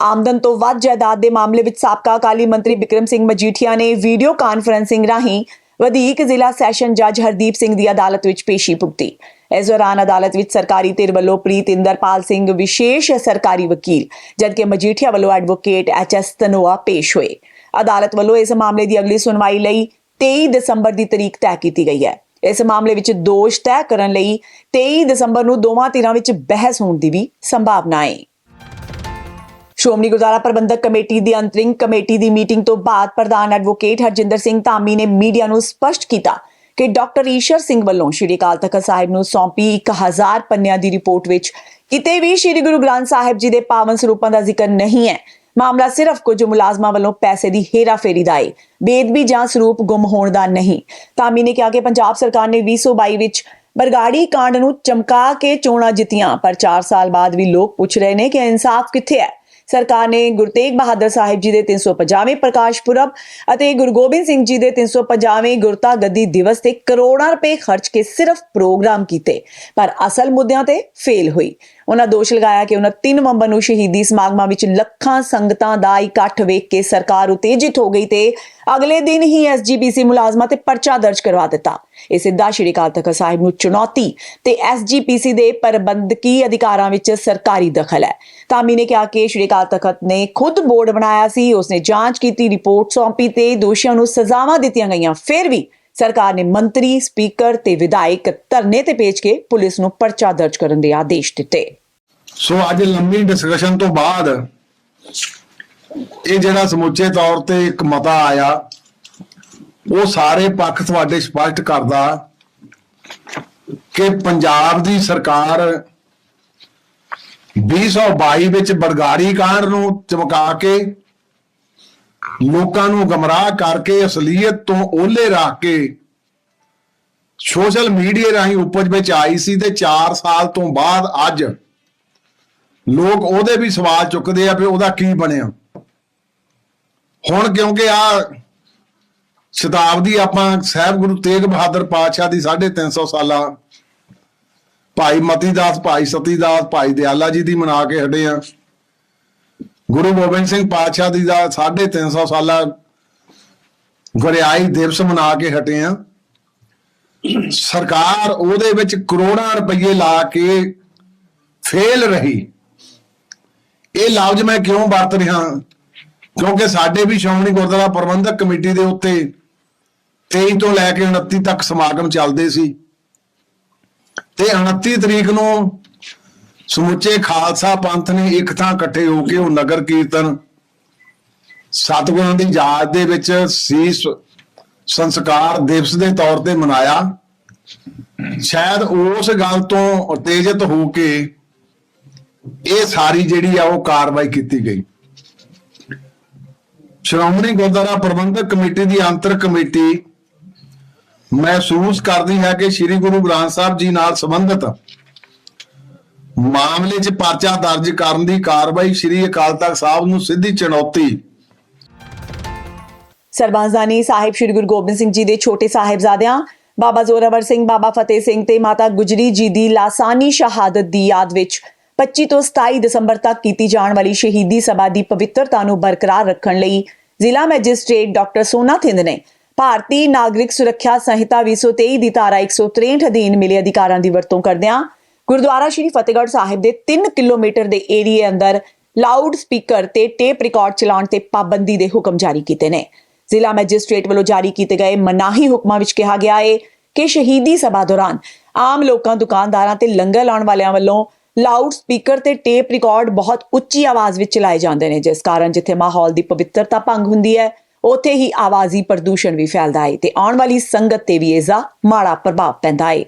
ਆਮਦਨ ਤੋਂ ਵੱਧ ਜਾਇਦਾਦ ਦੇ ਮਾਮਲੇ ਵਿੱਚ ਸਾਬਕਾ ਅਕਾਲੀ ਮੰਤਰੀ ਬਿਕਰਮ ਸਿੰਘ ਮਜੀਠੀਆ ਨੇ ਵੀਡੀਓ ਕਾਨਫਰੰਸਿੰਗ ਰਾਹੀਂ ਵਧੀਕ ਜ਼ਿਲ੍ਹਾ ਸੈਸ਼ਨ ਜੱਜ ਹਰਦੀਪ ਸਿੰਘ ਦੀ ਅਦਾਲਤ ਵਿੱਚ ਪੇਸ਼ੀ ਭੁਗਤੀ। ਇਸ ਦੌਰਾਨ ਅਦਾਲਤ ਵਿੱਚ ਸਰਕਾਰੀ ਧਿਰ ਵੱਲੋਂ ਪ੍ਰੀਤ ਇੰਦਰਪਾਲ ਸਿੰਘ ਵਿਸ਼ੇਸ਼ ਸਰਕਾਰੀ ਵਕੀਲ, ਜਦਕਿ ਮਜੀਠੀਆ ਵੱਲੋਂ ਐਡਵੋਕੇਟ ਐਚ ਐਸ ਤਨੋਆ ਪੇਸ਼ ਹੋਏ। ਅਦਾਲਤ ਵੱਲੋਂ ਇਸ ਮਾਮਲੇ ਦੀ ਅਗਲੀ ਸੁਣਵਾਈ ਲਈ 23 ਦਸੰਬਰ ਦੀ ਤਰੀਕ ਤੈਅ ਕੀਤੀ ਗਈ ਹੈ। ਇਸ ਮਾਮਲੇ ਵਿੱਚ ਦੋਸ਼ ਤੈਅ ਕਰਨ ਲਈ 23 ਦਸੰਬਰ ਨੂੰ ਦੋਵਾਂ ਧਿਰਾਂ ਵਿੱਚ ਬਹਿਸ ਹੋਣ ਦੀ ਵੀ ਸੰਭਾਵਨਾ ਹੈ। ਸ਼੍ਰੋਮਣੀ ਗੁਰਦੁਆਰਾ ਪ੍ਰਬੰਧਕ ਕਮੇਟੀ ਦੀ ਅੰਤਰਿੰਗ ਕਮੇਟੀ ਦੀ ਮੀਟਿੰਗ ਤੋਂ ਬਾਅਦ ਪ੍ਰਧਾਨ ਐਡਵੋਕੇਟ ਹਰਜਿੰਦਰ ਸਿੰਘ ਧਾਮੀ ਨੇ ਮੀਡੀਆ ਨੂੰ ਸਪਸ਼ਟ ਕੀਤਾ ਕਿ ਡਾਕਟਰ ਈਸ਼ਰ ਸਿੰਘ ਵੱਲੋਂ ਸ਼੍ਰੀ ਅਕਾਲ ਤਖਤ ਸਾਹਿਬ ਨੂੰ ਸੌਂਪੀ 1000 ਪੰਨਿਆਂ ਦੀ ਰਿਪੋਰਟ ਵਿੱਚ ਕਿਤੇ ਵੀ ਸ਼੍ਰੀ ਗੁਰੂ ਗ੍ਰੰਥ ਸਾਹਿਬ ਜੀ ਦੇ ਪਾਵਨ ਸਰੂਪਾਂ ਦਾ ਜ਼ਿਕਰ ਨਹੀਂ ਹੈ। ਮਾਮਲਾ ਸਿਰਫ ਕੁਝ ਮੁਲਾਜ਼ਮਾਂ ਵੱਲੋਂ ਪੈਸੇ ਦੀ ਹੇਰਾਫੇਰੀ ਦਾ ਹੈ ਬੇਦਬੀ ਜਾਂ ਸਰੂਪ ਗੁੰਮ ਹੋਣ ਦਾ ਨਹੀਂ। ਧਾਮੀ ਨੇ ਕਿਹਾ ਕਿ ਪੰਜਾਬ ਸਰਕਾਰ ਨੇ 2022 ਵਿੱਚ ਬਰਗਾੜੀ ਕਾਂਡ ਨੂੰ ਚਮਕਾ ਕੇ ਚੋਣਾਂ ਜਿੱਤੀਆਂ, ਪਰ 4 ਸਾਲ ਬਾਅਦ ਵੀ ਲੋਕ ਪੁੱਛ ਰਹੇ ਨੇ ਕਿ ਇਨਸਾਫ ਕਿੱਥੇ ਹੈ। ਸਰਕਾਰ ਨੇ ਗੁਰੂ ਤੇਗ ਬਹਾਦਰ ਸਾਹਿਬ ਜੀ ਦੇ 350ਵੇਂ ਪ੍ਰਕਾਸ਼ ਪੁਰਬ ਅਤੇ ਗੁਰੂ ਗੋਬਿੰਦ ਸਿੰਘ ਜੀ ਦੇ 350ਵੇਂ ਗੁਰਤਾ ਗੱਦੀ ਦਿਵਸ ਤੇ ਕਰੋੜਾਂ ਰੁਪਏ ਖਰਚ ਕੇ ਸਿਰਫ ਪ੍ਰੋਗਰਾਮ ਕੀਤੇ, ਪਰ ਅਸਲ ਮੁੱਦਿਆਂ ਤੇ ਫੇਲ ਹੋਈ। ਉਹਨਾਂ ਦੋਸ਼ ਲਗਾਇਆ ਕਿ 29 ਨਵੰਬਰ ਨੂੰ ਸ਼ਹੀਦੀ ਸਮਾਗਮਾਂ ਵਿੱਚ ਲੱਖਾਂ ਸੰਗਤਾਂ ਦਾ ਇਕੱਠ ਵੇਖ ਕੇ ਸਰਕਾਰ ਉਤੇਜਿਤ ਹੋ ਗਈ ਤੇ ਅਗਲੇ ਦਿਨ ਹੀ ਐਸਜੀਪੀਸੀ ਮੁਲਾਜ਼ਮਾਂ ਤੇ ਪਰਚਾ ਦਰਜ ਕਰਵਾ ਦਿੱਤਾ। ਇਹ ਸਿੱਧਾ ਸ਼੍ਰੀ ਅਕਾਲ ਤਖਤ ਸਾਹਿਬ ਨੂੰ ਚੁਣੌਤੀ ਤੇ ਐਸਜੀਪੀਸੀ ਦੇ ਪ੍ਰਬੰਧਕੀ ਅਧਿਕਾਰਾਂ ਵਿੱਚ ਸਰਕਾਰੀ ਦਖਲ ਹੈ। ਤਾਮੀ ਨੇ ਕਿਹਾ ਕਿ ਸ਼੍ਰੀ ਅਕਾਲ ਤਖਤ ਨੇ ਖੁਦ ਬੋਰਡ ਬਣਾਇਆ ਸੀ, ਉਸਨੇ ਜਾਂਚ ਕੀਤੀ, ਰਿਪੋਰਟ ਸੌਂਪੀ ਤੇ ਦੋਸ਼ੀਆਂ ਨੂੰ ਸਜ਼ਾਵਾਂ ਦਿੱਤੀਆਂ ਗਈਆਂ, ਫਿਰ ਵੀ ਸਰਕਾਰ ਨੇ ਮੰਤਰੀ, ਸਪੀਕਰ ਤੇ ਵਿਧਾਇਕ ਧਰਨੇ ਤੇ ਭੇਜ ਕੇ ਪੁਲਿਸ ਨੂੰ ਪਰਚਾ ਦਰਜ ਕਰਨ ਦੇ ਆਦੇਸ਼ ਦਿੱਤੇ। ਸੋ ਅੱਜ ਲੰਮੀ ਡਿਸਕਸ਼ਨ ਤੋਂ ਬਾਅਦ ਇਹ ਜਿਹੜਾ ਸਮੁੱਚੇ ਤੌਰ ਤੇ ਇੱਕ ਮਤਾ ਆਇਆ, ਉਹ ਸਾਰੇ ਪੱਖ ਤੁਹਾਡੇ ਸਪਸ਼ਟ ਕਰਦਾ ਕਿ ਪੰਜਾਬ ਦੀ ਸਰਕਾਰ 2022 ਵਿੱਚ ਬਰਗਾੜੀ ਕਾਂਡ ਨੂੰ ਚਮਕਾ ਕੇ ਲੋਕਾਂ ਨੂੰ ਗਮਰਾਹ ਕਰਕੇ, ਅਸਲੀਅਤ ਤੋਂ ਓਲੇ ਰੱਖ ਕੇ ਸੋਸ਼ਲ ਮੀਡੀਆ ਰਾਹੀਂ ਉਪਜ ਵਿੱਚ ਆਈ ਸੀ ਤੇ 4 ਸਾਲ ਤੋਂ ਬਾਅਦ ਅੱਜ ਲੋਕ ਉਹਦੇ ਵੀ ਸਵਾਲ ਚੁੱਕਦੇ ਆ ਵੀ ਉਹਦਾ ਕੀ ਬਣਿਆ। ਹੁਣ ਕਿਉਂਕਿ ਆ ਸ਼ਤਾਬਦੀ ਆਪਾਂ ਸਾਹਿਬ ਗੁਰੂ ਤੇਗ ਬਹਾਦਰ ਪਾਤਸ਼ਾਹ ਦੀ 350 ਸਾਲਾ ਭਾਈ ਮਤੀਦਾਸ, ਭਾਈ ਸਤੀਦਾਸ, ਭਾਈ ਦਿਆਲਾ ਜੀ ਦੀ ਮਨਾ ਕੇ ਹਟੇ ਆ। ਗੁਰੂ ਗੋਬਿੰਦ ਸਿੰਘ ਪਾਤਸ਼ਾਹ ਦੀ ਦਾ 350 ਸਾਲਾ ਗੁਰਿਆਈ ਦਿਵਸ ਮਨਾ ਕੇ ਹਟੇ ਆ। ਸਰਕਾਰ ਉਹਦੇ ਵਿੱਚ ਕਰੋੜਾਂ ਰੁਪਏ ਲਾ ਕੇ ਫੇਲ ਰਹੀ। ਇਹ ਲਫ਼ਜ਼ ਮੈਂ ਕਿਉਂ ਵਰਤ ਰਿਹਾ? ਕਿਉਂਕਿ ਸਾਡੇ ਵੀ ਸ਼੍ਰੋਮਣੀ ਗੁਰਦੁਆਰਾ ਪ੍ਰਬੰਧਕ ਕਮੇਟੀ ਦੇ ਉੱਤੇ 23 ਤੋਂ ਲੈ ਕੇ 29 ਤੱਕ ਸਮਾਗਮ ਚੱਲਦੇ ਸੀ। ਤੇ 29 ਤਰੀਕ ਨੂੰ ਸਮੁੱਚੇ ਖਾਲਸਾ ਪੰਥ ਨੇ ਇੱਕ ਥਾਂ ਇਕੱਠੇ ਹੋ ਕੇ ਉਹ ਨਗਰ ਕੀਰਤਨ ਸਤਿਗੁਰਾਂ ਦੀ ਯਾਦ ਦੇ ਵਿੱਚ ਸੀਸ ਸੰਸਕਾਰ ਦਿਵਸ ਦੇ ਤੌਰ ਤੇ ਮਨਾਇਆ। ਸ਼ਾਇਦ ਉਸ ਗੱਲ ਤੋਂ ਉਤੇਜਿਤ ਹੋ ਕੇ ਇਹ ਸਾਰੀ ਜਿਹੜੀ ਆ ਉਹ ਕਾਰਵਾਈ ਕੀਤੀ ਗਈ। ਸ਼੍ਰੋਮਣੀ ਗੁਰਦੁਆਰਾ ਪ੍ਰਬੰਧਕ ਕਮੇਟੀ ਦੀ ਅੰਤਰ ਕਮੇਟੀ ਮਹਿਸੂਸ ਕਰਦੀ ਹੈ ਕਿ ਸ੍ਰੀ ਗੁਰੂ ਗ੍ਰੰਥ ਸਾਹਿਬ ਜੀ ਨਾਲ ਸੰਬੰਧਿਤ ਮਾਮਲੇ 'ਚ ਪਰਚਾ ਦਰਜ ਕਰਨ ਦੀ ਕਾਰਵਾਈ ਸ੍ਰੀ ਅਕਾਲ ਤਖਤ ਸਾਹਿਬ ਨੂੰ ਸਿੱਧੀ ਚੁਣੌਤੀ। ਸਰਬੰਸਦਾਨੀ ਸਾਹਿਬ ਸ੍ਰੀ ਗੁਰੂ ਗੋਬਿੰਦ ਸਿੰਘ ਜੀ ਦੇ ਛੋਟੇ ਸਾਹਿਬਜ਼ਾਦਿਆਂ, ਬਾਬਾ ਜ਼ੋਰਾਵਰ ਸਿੰਘ, ਬਾਬਾ ਫਤਿਹ ਸਿੰਘ ਤੇ ਮਾਤਾ ਗੁਜਰੀ ਜੀ ਦੀ ਲਾਸਾਨੀ ਸ਼ਹਾਦਤ ਦੀ ਯਾਦ ਵਿੱਚ 25 ਤੋਂ 27 ਦਸੰਬਰ ਤੱਕ ਕੀਤੀ ਜਾਣ ਵਾਲੀ ਸ਼ਹੀਦੀ ਸਭਾ ਦੀ ਪਵਿੱਤਰਤਾ ਨੂੰ ਬਰਕਰਾਰ ਰੱਖਣ ਲਈ ਜ਼ਿਲ੍ਹਾ ਮੈਜਿਸਟ੍ਰੇਟ ਡਾਕਟਰ ਸੋਨਾ ਥਿੰਦ ਨੇ ਭਾਰਤੀ ਨਾਗਰਿਕ ਸੁਰੱਖਿਆ ਸੰਹਿਤਾ 223 ਦੀ ਧਾਰਾ 163 ਅਧੀਨ ਮਿਲੇ ਅਧਿਕਾਰਾਂ ਦੀ ਵਰਤੋਂ ਕਰਦਿਆਂ ਗੁਰਦੁਆਰਾ ਸ਼੍ਰੀ ਫਤਿਹਗੜ੍ਹ ਸਾਹਿਬ ਦੇ 3 ਕਿਲੋਮੀਟਰ ਦੇ ਏਰੀਏ ਅੰਦਰ ਲਾਊਡ ਸਪੀਕਰ ਤੇ ਟੇਪ ਰਿਕਾਰਡ ਚਲਾਉਣ ਤੇ ਪਾਬੰਦੀ ਦੇ ਹੁਕਮ ਜਾਰੀ ਕੀਤੇ ਨੇ। ਜ਼ਿਲ੍ਹਾ ਮੈਜਿਸਟ੍ਰੇਟ ਵੱਲੋਂ ਜਾਰੀ ਕੀਤੇ ਗਏ ਮਨਾਹੀ ਹੁਕਮਾਂ ਵਿੱਚ ਕਿਹਾ ਗਿਆ ਹੈ ਕਿ ਸ਼ਹੀਦੀ ਸਭਾ ਦੌਰਾਨ ਆਮ ਲੋਕਾਂ, ਦੁਕਾਨਦਾਰਾਂ ਤੇ ਲੰਗਰ ਲਾਉਣ ਵਾਲਿਆਂ ਵੱਲੋਂ ਲਾਊਡ ਸਪੀਕਰ ਤੇ ਟੇਪ ਰਿਕਾਰਡ ਬਹੁਤ ਉੱਚੀ ਆਵਾਜ਼ ਵਿੱਚ ਚਲਾਏ ਜਾਂਦੇ ਨੇ, ਜਿਸ ਕਾਰਨ ਜਿੱਥੇ ਮਾਹੌਲ ਦੀ ਪਵਿੱਤਰਤਾ ਭੰਗ ਹੁੰਦੀ ਹੈ, ਉੱਥੇ ਹੀ ਆਵਾਜ਼ੀ ਪ੍ਰਦੂਸ਼ਣ ਵੀ ਫੈਲਦਾ ਹੈ ਤੇ ਆਉਣ ਵਾਲੀ ਸੰਗਤ ਤੇ ਵੀ ਇਸ ਦਾ ਮਾੜਾ ਪ੍ਰਭਾਵ ਪੈਂਦਾ ਹੈ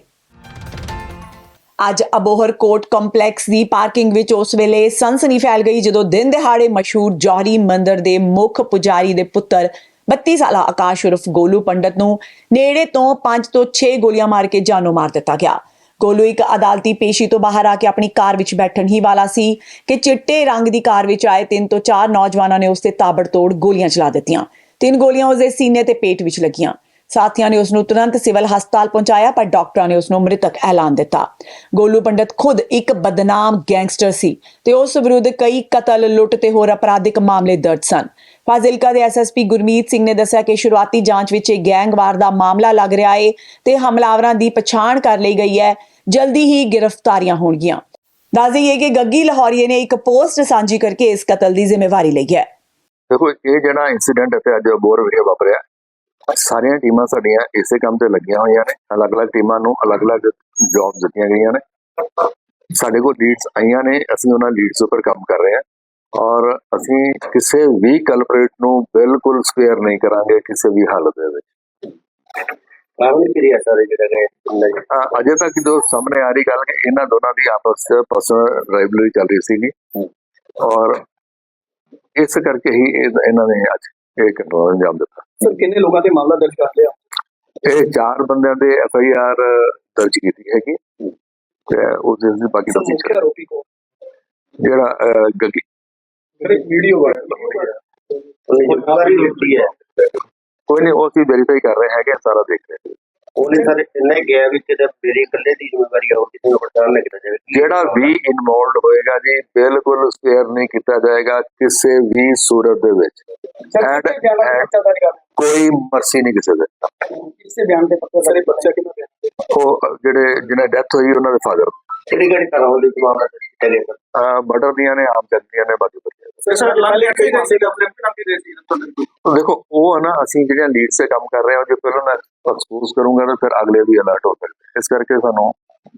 ਅੱਜ ਅਬੋਹਰ ਕੋਰਟ ਕੰਪਲੈਕਸ ਦੀ ਪਾਰਕਿੰਗ ਵਿੱਚ ਉਸ ਵੇਲੇ ਸਨਸਨੀ ਫੈਲ ਗਈ ਜਦੋਂ ਦਿਨ ਦਿਹਾੜੇ ਮਸ਼ਹੂਰ ਜੌਹਰੀ ਮੰਦਰ ਦੇ ਮੁੱਖ ਪੁਜਾਰੀ ਦੇ ਪੁੱਤਰ 32 ਸਾਲਾ ਆਕਾਸ਼ ਉਰਫ ਗੋਲੂ ਪੰਡਤ ਨੂੰ ਨੇੜੇ ਤੋਂ 5 ਤੋਂ 6 ਗੋਲੀਆਂ ਮਾਰ ਕੇ ਜਾਨੋਂ ਮਾਰ ਦਿੱਤਾ ਗਿਆ। ਗੋਲੂ ਇੱਕ ਅਦਾਲਤੀ ਪੇਸ਼ੀ ਤੋਂ ਬਾਹਰ ਆ ਕੇ ਆਪਣੀ ਕਾਰ ਵਿੱਚ ਬੈਠਣ ਹੀ ਵਾਲਾ ਸੀ ਕਿ ਚਿੱਟੇ ਰੰਗ ਦੀ ਕਾਰ ਵਿੱਚ ਆਏ ਤਿੰਨ ਤੋਂ ਚਾਰ ਨੌਜਵਾਨਾਂ ਨੇ ਉਸ ਤੇ ਤਾਬੜਤੋੜ ਗੋਲੀਆਂ ਚਲਾ ਦਿੱਤੀਆਂ। ਤਿੰਨ ਗੋਲੀਆਂ ਉਸ ਦੇ ਸੀਨੇ ਤੇ ਪੇਟ ਵਿੱਚ ਲੱਗੀਆਂ। ਸਾਥੀਆਂ ਨੇ ਉਸ ਨੂੰ ਤੁਰੰਤ ਸਿਵਲ ਹਸਪਤਾਲ ਪਹੁੰਚਾਇਆ, ਪਰ ਡਾਕਟਰਾਂ ਨੇ ਉਸ ਨੂੰ ਮ੍ਰਿਤਕ ਐਲਾਨ ਦਿੱਤਾ। ਗੋਲੂ ਪੰਡਤ ਖੁਦ ਇੱਕ ਬਦਨਾਮ ਗੈਂਗਸਟਰ ਸੀ ਤੇ ਉਸ ਵਿਰੁੱਧ ਕਈ ਕਤਲ, ਲੁੱਟ ਤੇ ਹੋਰ ਅਪਰਾਧਿਕ ਮਾਮਲੇ ਦਰਜ ਸਨ। ਫਾਜ਼ਿਲਕਾ ਦੇ ਐਸਐਸਪੀ ਗੁਰਮੀਤ ਸਿੰਘ ਨੇ ਦੱਸਿਆ ਕਿ ਸ਼ੁਰੂਆਤੀ ਜਾਂਚ ਵਿੱਚ ਇਹ ਗੈਂਗਵਾਰ ਦਾ ਮਾਮਲਾ ਲੱਗ ਰਿਹਾ ਏ ਤੇ ਹਮਲਾਵਰਾਂ ਦੀ ਪਛਾਣ ਕਰ ਲਈ ਗਈ ਹੈ। ਜਲਦੀ ਹੀ ਗ੍ਰਿਫਤਾਰੀਆਂ ਹੋਣਗੀਆਂ। ਦੱਸ ਦਈਏ ਕਿ ਗੱਗੀ ਲਾਹੌਰੀਏ ਨੇ ਇੱਕ ਪੋਸਟ ਸਾਂਝੀ ਕਰਕੇ ਇਸ ਕਤਲ ਦੀ ਜ਼ਿੰਮੇਵਾਰੀ ਲਈ ਹੈ। ਦੇਖੋ, ਇਹ ਜਿਹੜਾ ਇਨਸੀਡੈਂਟ ਇੱਥੇ ਅੱਜ ਬੋਰ ਵਿਖੇ ਵਾਪਰਿਆ। ਸਾਰੀਆਂ ਟੀਮਾਂ ਸਾਡੀਆਂ ਇਸੇ ਕੰਮ ਤੇ ਲੱਗੀਆਂ ਹੋਈਆਂ ਨੇ। ਅਲੱਗ-ਅਲੱਗ ਟੀਮਾਂ ਨੂੰ ਅਲੱਗ-ਅਲੱਗ ਜੌਬ ਦਿੱਤੀਆਂ ਗਈਆਂ ਨੇ। ਸਾਡੇ ਕੋਲ ਲੀਡਸ ਆਈਆਂ ਨੇ ਅਸੀਂ ਉਹਨਾਂ ਲੀਡਸ ਉੱਪਰ ਕੰਮ ਕਰ ਰਹੇ ਹਾਂ। ਔਰ ਅਸੀਂ ਕਿਸੇ ਵੀ ਕਲਪਰੇਟ ਨੂੰ ਬਿਲਕੁਲ ਸਪੇਅਰ ਨਹੀਂ ਕਰਾਂਗੇ ਕਿਸੇ ਵੀ ਹਾਲਤ ਦੇ ਵਿੱਚ। ਕਾਰਨ ਕੀ ਰਿਹਾ ਸਾਰੇ ਜਿਹੜਾ ਗਏ ਅ- ਅਜੇ ਤੱਕ ਜੋ ਸਾਹਮਣੇ ਆ ਰਹੀ ਗੱਲ ਕਿ ਇਹਨਾਂ ਦੋਨਾਂ ਦੀ ਆਪਸ ਵਿੱਚ ਪਰਸਨਲ ਰਾਈਵਲਰੀ ਚੱਲ ਰਹੀ ਸੀਗੀ। ਔਰ ਇਸ ਕਰਕੇ ਹੀ ਇਹ- ਇਹਨਾਂ ਨੇ ਅੱਜ ਇਹ ਕੰਟਰੋਲ ਅੰਜਾਮ ਦਿੱਤਾ। ਸਰ ਕਿੰਨੇ ਲੋਕਾਂ ਤੇ ਮਾਮਲਾ ਦਰਜ ਕਰ ਲਿਆ? ਇਹ ਚਾਰ ਬੰਦਿਆਂ ਦੇ ਐਫ ਆਈ ਆਰ ਦਰਜ ਕੀਤੀ ਹੈਗੀ ਤੇ ਉਸ ਦੇ ਬਾਕੀ ਦਾ ਮੁੱਖ ਆਰੋਪੀ ਕੋ ਜਿਹੜਾ ਗੱਗੀ ਸਰ ਇੱਕ ਵੀਡੀਓ ਵਾਇਰਲ ਹੈ ਹੈ? ਕੋਈ ਨਹੀਂ ਉਹ ਅਸੀਂ ਵੈਰੀਫਾਈ ਕਰ ਰਹੇ ਹੈਗੇ ਸਾਰਾ ਦੇਖ ਰਹੇ ਹਾਂ। ਉਹਨੇ ਸਰ ਇੰਨੇ ਗਿਆ ਵੀ ਕਿਤੇ ਮੇਰੀ ਇਕੱਲੇ ਦੀ ਜ਼ਿੰਮੇਵਾਰੀ ਆ ਉਹ ਕਿਸੇ ਨੂੰ ਕੀਤਾ ਜਾਵੇ। ਜਿਹੜਾ ਵੀ ਇਨਵੋਲਡ ਹੋਏਗਾ ਜੀ ਬਿਲਕੁਲ ਸਪੇਅਰ ਨਹੀਂ ਕੀਤਾ ਜਾਏਗਾ ਕਿਸੇ ਵੀ ਸੂਰਤ ਦੇ ਵਿੱਚ। ਕੋਈ ਮਰਸੀ ਨਹੀਂ ਕਿਸੇ ਦੇ। ਕਿਸੇ ਬਿਆਨ ਤੇ ਪੱਤਰ ਸਾਰੇ ਬੱਚਾ ਕਿਹਨਾਂ ਉਹ ਜਿਹੜੇ ਜਿਹਨੇ ਡੈਥ ਹੋਈ ਉਹਨਾਂ ਦੇ ਫਾਦਰ ਕਿਹੜੀ ਕਿਹੜੀ ਤਰ੍ਹਾਂ ਹੁੰਦੀ ਮਾਮਲਾ ਦਰਜ ਕੀਤਾ ਗਿਆ ਸਰ ਮਰਡਰ ਦੀਆਂ ਨੇ ਆਮ ਚੱਲਦੀਆਂ ਨੇ ਬਾਕੀ ਸਰ ਸਰ ਲੱਗ ਲਿਆ ਕਿ ਕਿਸੇ ਦਾ ਆਪਣੇ ਨਾਮ ਵੀ ਦੇ ਸੀ? ਤੁਹਾਨੂੰ ਦੇਖੋ ਉਹ ਹੈ ਨਾ ਅਸੀਂ ਜਿਹੜੀਆਂ ਲੀਡ ਸੇ ਕੰਮ ਕਰ ਰਹੇ ਹਾਂ ਜੇ ਪਹਿਲਾਂ ਮੈਂ ਐਕਸਪੋਜ਼ ਕਰੂੰਗਾ ਤਾਂ ਫਿਰ ਅਗਲੇ ਵੀ ਅਲਰਟ ਹੋ ਸਕਦੇ ਇਸ ਕਰਕੇ ਸਾਨੂੰ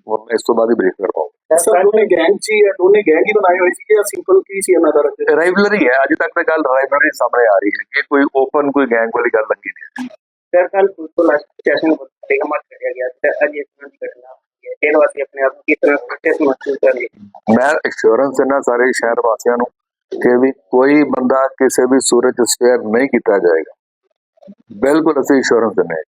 ਹੁਣ ਇਸ ਤੋਂ ਬਾਅਦ ਹੀ ਬ੍ਰੇਕ ਕਰ ਪਾਉਂਗੇ ਸਰ ਦੋਨੇ ਗੈਂਗ ਸੀ ਇਹ ਦੋਨੇ ਗੈਂਗ ਹੀ ਬਣਾਏ ਹੋਏ ਸੀ ਕਿ ਸਿੰਪਲ ਕੀ ਸੀ ਇਹਨਾਂ ਦਾ ਰੰਜਿਸ਼? ਰਾਈਵਲਰੀ ਹੈ ਅੱਜ ਤੱਕ ਤਾਂ ਗੱਲ ਰਾਈਵਲਰੀ ਸਾਹਮਣੇ ਆ ਰਹੀ ਹੈ ਕਿ ਕੋਈ ਓਪਨ ਕੋਈ ਗੈਂਗ ਵਾਲੀ ਗੱਲ ਲੱਗੀ ਨਹੀਂ ਸਰ ਕੱਲ ਪੁਲਿਸ ਲਾਸਟ ਸਟੇਸ਼ਨ पर टेकमार किया गया था आज इस तरह की घटना हुई है देर वासी अपने आप को किस तरह सुरक्षित महसूस कर रही है ਮੈਂ ਅਸ਼ੋਰੈਂਸ ਦਿੰਦਾ ਸਾਰੇ ਸ਼ਹਿਰ ਵਾਸੀਆਂ ਨੂੰ ਕਿ ਵੀ ਕੋਈ ਬੰਦਾ ਕਿਸੇ ਵੀ ਸੂਰਤ ਸਪੇਅਰ ਨਹੀਂ ਕੀਤਾ ਜਾਏਗਾ। ਬਿਲਕੁਲ ਅਸੀਂ ਅਸ਼ੋਰੈਂਸ ਦਿੰਦੇ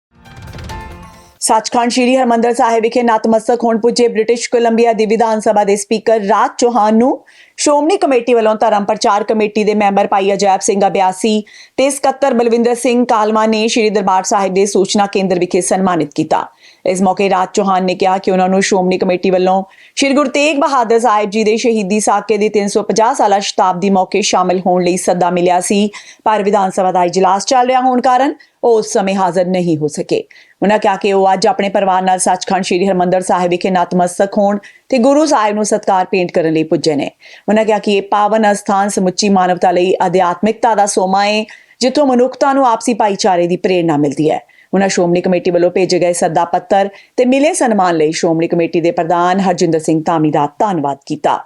ਸੱਚਖੰਡ ਸ੍ਰੀ ਹਰਮੰਦਰ ਸਾਹਿਬ ਵਿਖੇ ਨਤਮਸਤਕ ਹੋਣ ਪੁੱਜੇ ਬ੍ਰਿਟਿਸ਼ ਕੋਲੰਬੀਆ ਦੀ ਵਿਧਾਨ ਸਭਾ ਦੇ ਸਪੀਕਰ ਰਾਜ ਚੌਹਾਨ ਨੂੰ ਸ਼੍ਰੋਮਣੀ ਕਮੇਟੀ ਵੱਲੋਂ ਧਰਮ ਪ੍ਰਚਾਰ ਕਮੇਟੀ ਦੇ ਮੈਂਬਰ ਭਾਈ ਅਜੈਬ ਸਿੰਘ ਅਬਿਆਸੀ ਤੇ ਸਕੱਤਰ ਬਲਵਿੰਦਰ ਸਿੰਘ ਕਾਲਮਾ ਨੇ ਸ੍ਰੀ ਦਰਬਾਰ ਸਾਹਿਬ ਦੇ ਸੂਚਨਾ ਕੇਂਦਰ ਵਿਖੇ ਸਨਮਾਨਿਤ ਕੀਤਾ। ਇਸ ਮੌਕੇ ਰਾਜ ਚੌਹਾਨ ਨੇ ਕਿਹਾ ਕਿ ਉਹਨਾਂ ਨੂੰ ਸ਼੍ਰੋਮਣੀ ਕਮੇਟੀ ਵੱਲੋਂ ਸ੍ਰੀ ਗੁਰੂ ਤੇਗ ਬਹਾਦਰ ਸਾਹਿਬ ਜੀ ਦੇ ਸ਼ਹੀਦੀ ਸਾਕੇ ਦੀ 350 ਸਾਲਾ ਸ਼ਤਾਬਦੀ ਮੌਕੇ ਸ਼ਾਮਲ ਹੋਣ ਲਈ ਸੱਦਾ ਮਿਲਿਆ ਸੀ। ਪਰ ਵਿਧਾਨ ਸਭਾ ਦਾ ਇਜਲਾਸ ਚੱਲ ਰਿਹਾ ਹੋਣ ਕਾਰਨ ਉਹ ਉਸ ਸਮੇਂ ਹਾਜ਼ਰ ਨਹੀਂ ਹੋ ਸਕੇ। ਉਹਨਾਂ ਕਿਹਾ ਕਿ ਉਹ ਅੱਜ ਆਪਣੇ ਪਰਿਵਾਰ ਨਾਲ ਸੱਚਖੰਡ ਸ੍ਰੀ ਹਰਮੰਦਰ ਸਾਹਿਬ ਵਿਖੇ ਨਤਮਸਤਕ ਹੋਣ ਤੇ ਗੁਰੂ ਸਾਹਿਬ ਨੂੰ ਸਤਕਾਰ ਭੇਂਟ ਕਰਨ ਲਈ ਪੁੱਜੇ ਨੇ। ਉਹਨਾਂ ਕਿਹਾ ਕਿ ਇਹ ਪਾਵਨ ਅਸਥਾਨ ਸਮੁੱਚੀ ਮਾਨਵਤਾ ਲਈ ਅਧਿਆਤਮਿਕਤਾ ਦਾ ਸੋਮਾ ਹੈ ਜਿੱਥੋਂ ਮਨੁੱਖਤਾ ਨੂੰ ਆਪਸੀ ਭਾਈਚਾਰੇ ਦੀ ਪ੍ਰੇਰਣਾ ਮਿਲਦੀ ਹੈ। ਉਹਨਾਂ ਸ਼੍ਰੋਮਣੀ ਕਮੇਟੀ ਵੱਲੋਂ ਭੇਜੇ ਗਏ ਸੱਦਾ ਪੱਤਰ ਤੇ ਮਿਲੇ ਸਨਮਾਨ ਲਈ ਸ਼੍ਰੋਮਣੀ ਕਮੇਟੀ ਦੇ ਪ੍ਰਧਾਨ ਹਰਜਿੰਦਰ ਸਿੰਘ ਧਾਮੀ ਦਾ ਧੰਨਵਾਦ ਕੀਤਾ।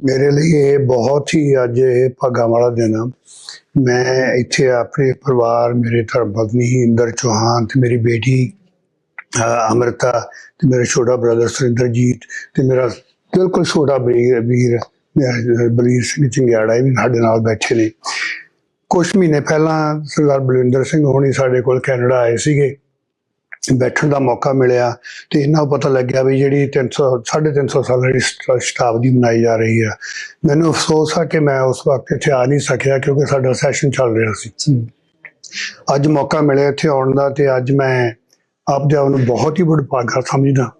ਮੇਰੇ ਲਈ ਇਹ ਬਹੁਤ ਹੀ ਅੱਜ ਇਹ ਭਾਗਾਂ ਵਾਲਾ ਦਿਨ ਆ। ਮੈਂ ਇੱਥੇ ਆਪਣੇ ਪਰਿਵਾਰ ਮੇਰੇ ਧਰਮ ਪਤਨੀ ਇੰਦਰ ਚੌਹਾਨ ਤੇ ਮੇਰੀ ਬੇਟੀ ਅਹ, ਅੰਮ੍ਰਿਤਾ ਤੇ ਮੇਰਾ ਛੋਟਾ ਬ੍ਰਦਰ ਸੁਰਿੰਦਰਜੀਤ ਤੇ ਮੇਰਾ ਬਿਲਕੁਲ ਛੋਟਾ ਵੀਰ ਵੀਰ ਬਲੀਰ ਸਿੰਘ ਚਿੰਗਿਆੜਾ ਇਹ ਵੀ ਸਾਡੇ ਨਾਲ ਬੈਠੇ ਨੇ। ਕੁਝ ਮਹੀਨੇ ਪਹਿਲਾਂ ਸਰਦਾਰ ਬਲਵਿੰਦਰ ਸਿੰਘ ਹੋਣੀ ਸਾਡੇ ਕੋਲ ਕੈਨੇਡਾ ਆਏ ਸੀਗੇ। ਬੈਠਣ ਦਾ ਮੌਕਾ ਮਿਲਿਆ ਤੇ ਇਹਨਾਂ ਨੂੰ ਪਤਾ ਲੱਗਿਆ ਵੀ ਜਿਹੜੀ 300 350 ਸਾਲਾਂ ਦੀ ਸ਼ਤਾਬਦੀ ਮਨਾਈ ਜਾ ਰਹੀ ਆ। ਮੈਨੂੰ ਅਫਸੋਸ ਆ ਕਿ ਮੈਂ ਉਸ ਵਕਤ ਇੱਥੇ ਆ ਨਹੀਂ ਸਕਿਆ ਕਿਉਂਕਿ ਸਾਡਾ ਸੈਸ਼ਨ ਚੱਲ ਰਿਹਾ ਸੀ। ਅੱਜ ਮੌਕਾ ਮਿਲਿਆ ਇੱਥੇ ਆਉਣ ਦਾ ਤੇ ਅੱਜ ਮੈਂ ਆਪਦੇ ਆਪ ਨੂੰ ਬਹੁਤ ਹੀ ਵਡਭਾਗਾ ਸਮਝਦਾ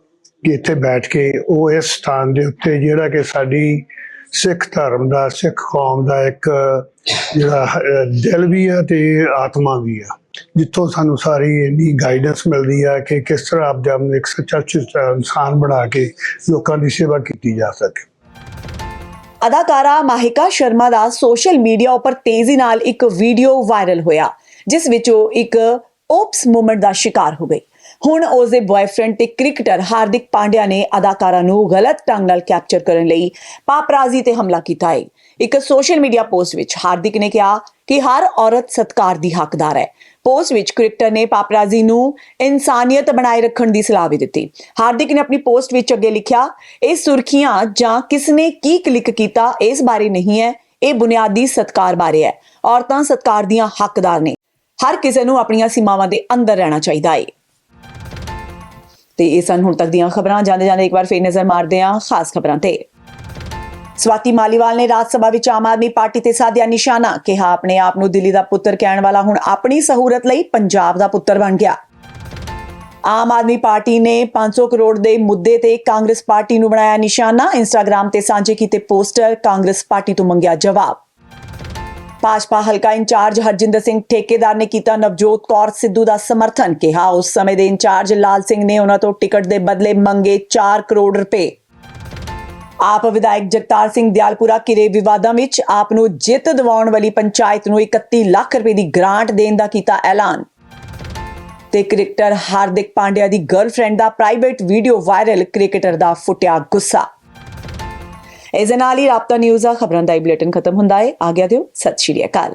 ਕਿ ਇੱਥੇ ਬੈਠ ਕੇ ਉਹ ਇਸ ਸਥਾਨ ਦੇ ਉੱਤੇ ਜਿਹੜਾ ਕਿ ਸਾਡੀ ਸਿੱਖ ਧਰਮ ਦਾ, ਸਿੱਖ ਕੌਮ ਦਾ ਇੱਕ, ਜਿਹੜਾ ਦਿਲ ਵੀ ਆ ਤੇ ਆਤਮਾ ਵੀ ਆ। ਜਿੱਥੋਂ ਸਾਨੂੰ ਸਾਰੀ ਇੰਨੀ ਗਾਈਡੈਂਸ ਮਿਲਦੀ ਆ ਕਿ ਕਿਸ ਤਰ੍ਹਾਂ ਆਪਦੇ ਆਪ ਨੂੰ ਇੱਕ ਸੱਚਾ ਇਨਸਾਨ ਬਣਾ ਕੇ ਲੋਕਾਂ ਦੀ ਸੇਵਾ ਕੀਤੀ ਜਾ ਸਕੇ। ਅਦਾਕਾਰਾ ਮਾਹਿਕਾ ਸ਼ਰਮਾ ਦਾ ਸੋਸ਼ਲ ਮੀਡੀਆ ਉੱਪਰ ਤੇਜ਼ੀ ਨਾਲ ਇੱਕ ਵੀਡੀਓ ਵਾਇਰਲ ਹੋਇਆ, ਜਿਸ ਵਿੱਚ ਉਹ ਇੱਕ ਓਪਸ ਮੂਮੈਂਟ ਦਾ ਸ਼ਿਕਾਰ ਹੋ ਗਈ ਹੁਣ ਉਸ ਦੇ ਬॉयਫ੍ਰੈਂਡ ਤੇ ਕ੍ਰਿਕਟਰ ਹਾਰਦਿਕ ਪਾਂਡਿਆ ਨੇ ਅਦਾਕਾਰਾ ਨੂੰ ਗਲਤ ਢੰਗ ਨਾਲ ਕੈਪਚਰ ਕਰਨ ਲਈ ਪਾਪਰਾਜ਼ੀ ਤੇ ਹਮਲਾ ਕੀਤਾ ਹੈ। ਇੱਕ ਸੋਸ਼ਲ ਮੀਡੀਆ ਪੋਸਟ ਵਿੱਚ ਹਾਰਦਿਕ ਨੇ ਕਿਹਾ ਕਿ ਹਰ ਔਰਤ ਸਤਕਾਰ ਦੀ ਹੱਕਦਾਰ ਹੈ। ਪੋਸਟ ਵਿੱਚ ਕ੍ਰਿਕਟਰ ਨੇ ਪਾਪਰਾਜ਼ੀ ਨੂੰ ਇਨਸਾਨੀਅਤ ਬਣਾਏ ਰੱਖਣ ਦੀ ਸਲਾਹ ਵੀ ਦਿੱਤੀ। ਹਾਰਦਿਕ ਨੇ ਆਪਣੀ ਪੋਸਟ ਵਿੱਚ ਅੱਗੇ ਲਿਖਿਆ, ਇਹ ਸੁਰਖੀਆਂ ਜਾਂ ਕਿਸਨੇ ਕੀ ਕਲਿੱਕ ਕੀਤਾ ਇਸ ਬਾਰੇ ਨਹੀਂ ਹੈ। ਇਹ ਬੁਨਿਆਦੀ ਸਤਕਾਰ ਬਾਰੇ ਹੈ। ਔਰਤਾਂ ਸਤਕਾਰ ਦੀਆਂ ਹੱਕਦਾਰ ਨੇ। ਹਰ ਕਿਸੇ ਨੂੰ ਆਪਣੀਆਂ ਸੀਮਾਵਾਂ ਦੇ ਅੰਦਰ ਰਹਿਣਾ ਚਾਹੀਦਾ ਹੈ। ਤੇ ਇਹ ਸਨ ਹੁਣ ਤੱਕ ਦੀਆਂ ਖਬਰਾਂ। ਜਾਂਦੇ ਜਾਂਦੇ ਇੱਕ ਵਾਰ ਫੇਰ ਨਜ਼ਰ ਮਾਰਦੇ ਹਾਂ ਖਾਸ ਖਬਰਾਂ ਤੇ। ਸਵਾਤੀ ਮਾਲੀਵਾਲ ਨੇ ਰਾਜ ਸਭਾ ਵਿੱਚ ਆਮ ਆਦਮੀ ਪਾਰਟੀ ਤੇ ਸਾਧਿਆ ਨਿਸ਼ਾਨਾ, ਕਿਹਾ ਆਪਣੇ ਆਪ ਨੂੰ ਦਿੱਲੀ ਦਾ ਪੁੱਤਰ ਕਹਿਣ ਵਾਲਾ ਹੁਣ ਆਪਣੀ ਸਹੂਲਤ ਲਈ ਪੰਜਾਬ ਦਾ ਪੁੱਤਰ ਬਣ ਗਿਆ। ਆਮ ਆਦਮੀ ਪਾਰਟੀ ਨੇ 500 ਕਰੋੜ ਦੇ ਮੁੱਦੇ ਤੇ ਕਾਂਗਰਸ ਪਾਰਟੀ ਨੂੰ ਬਣਾਇਆ ਨਿਸ਼ਾਨਾ। ਇੰਸਟਾਗ੍ਰam ਤੇ ਸਾਂਝੇ ਕੀਤੇ ਪੋਸਟਰ ਕਾਂਗਰਸ ਪਾਰਟੀ ਤੋਂ ਮੰਗਿਆ ਜਵਾਬ। ਭਾਜਪਾ ਹਲਕਾ ਇੰਚਾਰਜ ਹਰਜਿੰਦਰ ਸਿੰਘ ਠੇਕੇਦਾਰ ਨੇ ਕੀਤਾ ਨਵਜੋਤ ਕੌਰ ਸਿੱਧੂ ਦਾ ਸਮਰਥਨ ਕਿਹਾ। ਉਸ ਸਮੇਂ ਦੇ ਇੰਚਾਰਜ ਲਾਲ ਸਿੰਘ ਨੇ ਉਹਨਾਂ ਤੋਂ ਟਿਕਟ ਦੇ ਬਦਲੇ ਮੰਗੇ 4 ਕਰੋੜ ਰੁਪਏ। ਆਪ ਵਿਧਾਇਕ ਜਗਤਾਰ ਸਿੰਘ ਦਿਆਲਪੁਰਾ ਕਿਰੇ ਵਿਵਾਦਾਂ ਵਿੱਚ ਆਪ ਨੂੰ ਜਿੱਤ ਦਿਵਾਉਣ ਵਾਲੀ ਪੰਚਾਇਤ ਨੂੰ 31 ਲੱਖ ਰੁਪਏ ਦੀ ਗ੍ਰਾਂਟ ਦੇਣ ਦਾ ਕੀਤਾ ਐਲਾਨ। ਤੇ ਕ੍ਰਿਕਟਰ ਹਾਰਦਿਕ ਪਾਂਡਿਆ ਦੀ ਗਰਲਫ੍ਰੈਂਡ ਦਾ ਪ੍ਰਾਈਵੇਟ ਵੀਡੀਓ ਵਾਇਰਲ ਕ੍ਰਿਕਟਰ ਦਾ ਫੁੱਟਿਆ ਗੁੱਸਾ। ਇਸ ਦੇ ਨਾਲ ਹੀ ਰਾਬਤਾ ਨਿਊਜ਼ ਦਾ ਖਬਰਾਂ ਦਾ ਇਹ ਬੁਲੇਟਿਨ ਖਤਮ ਹੁੰਦਾ ਹੈ। ਆ ਗਿਆ ਦਿਓ, ਸਤਿ ਸ਼੍ਰੀ ਅਕਾਲ।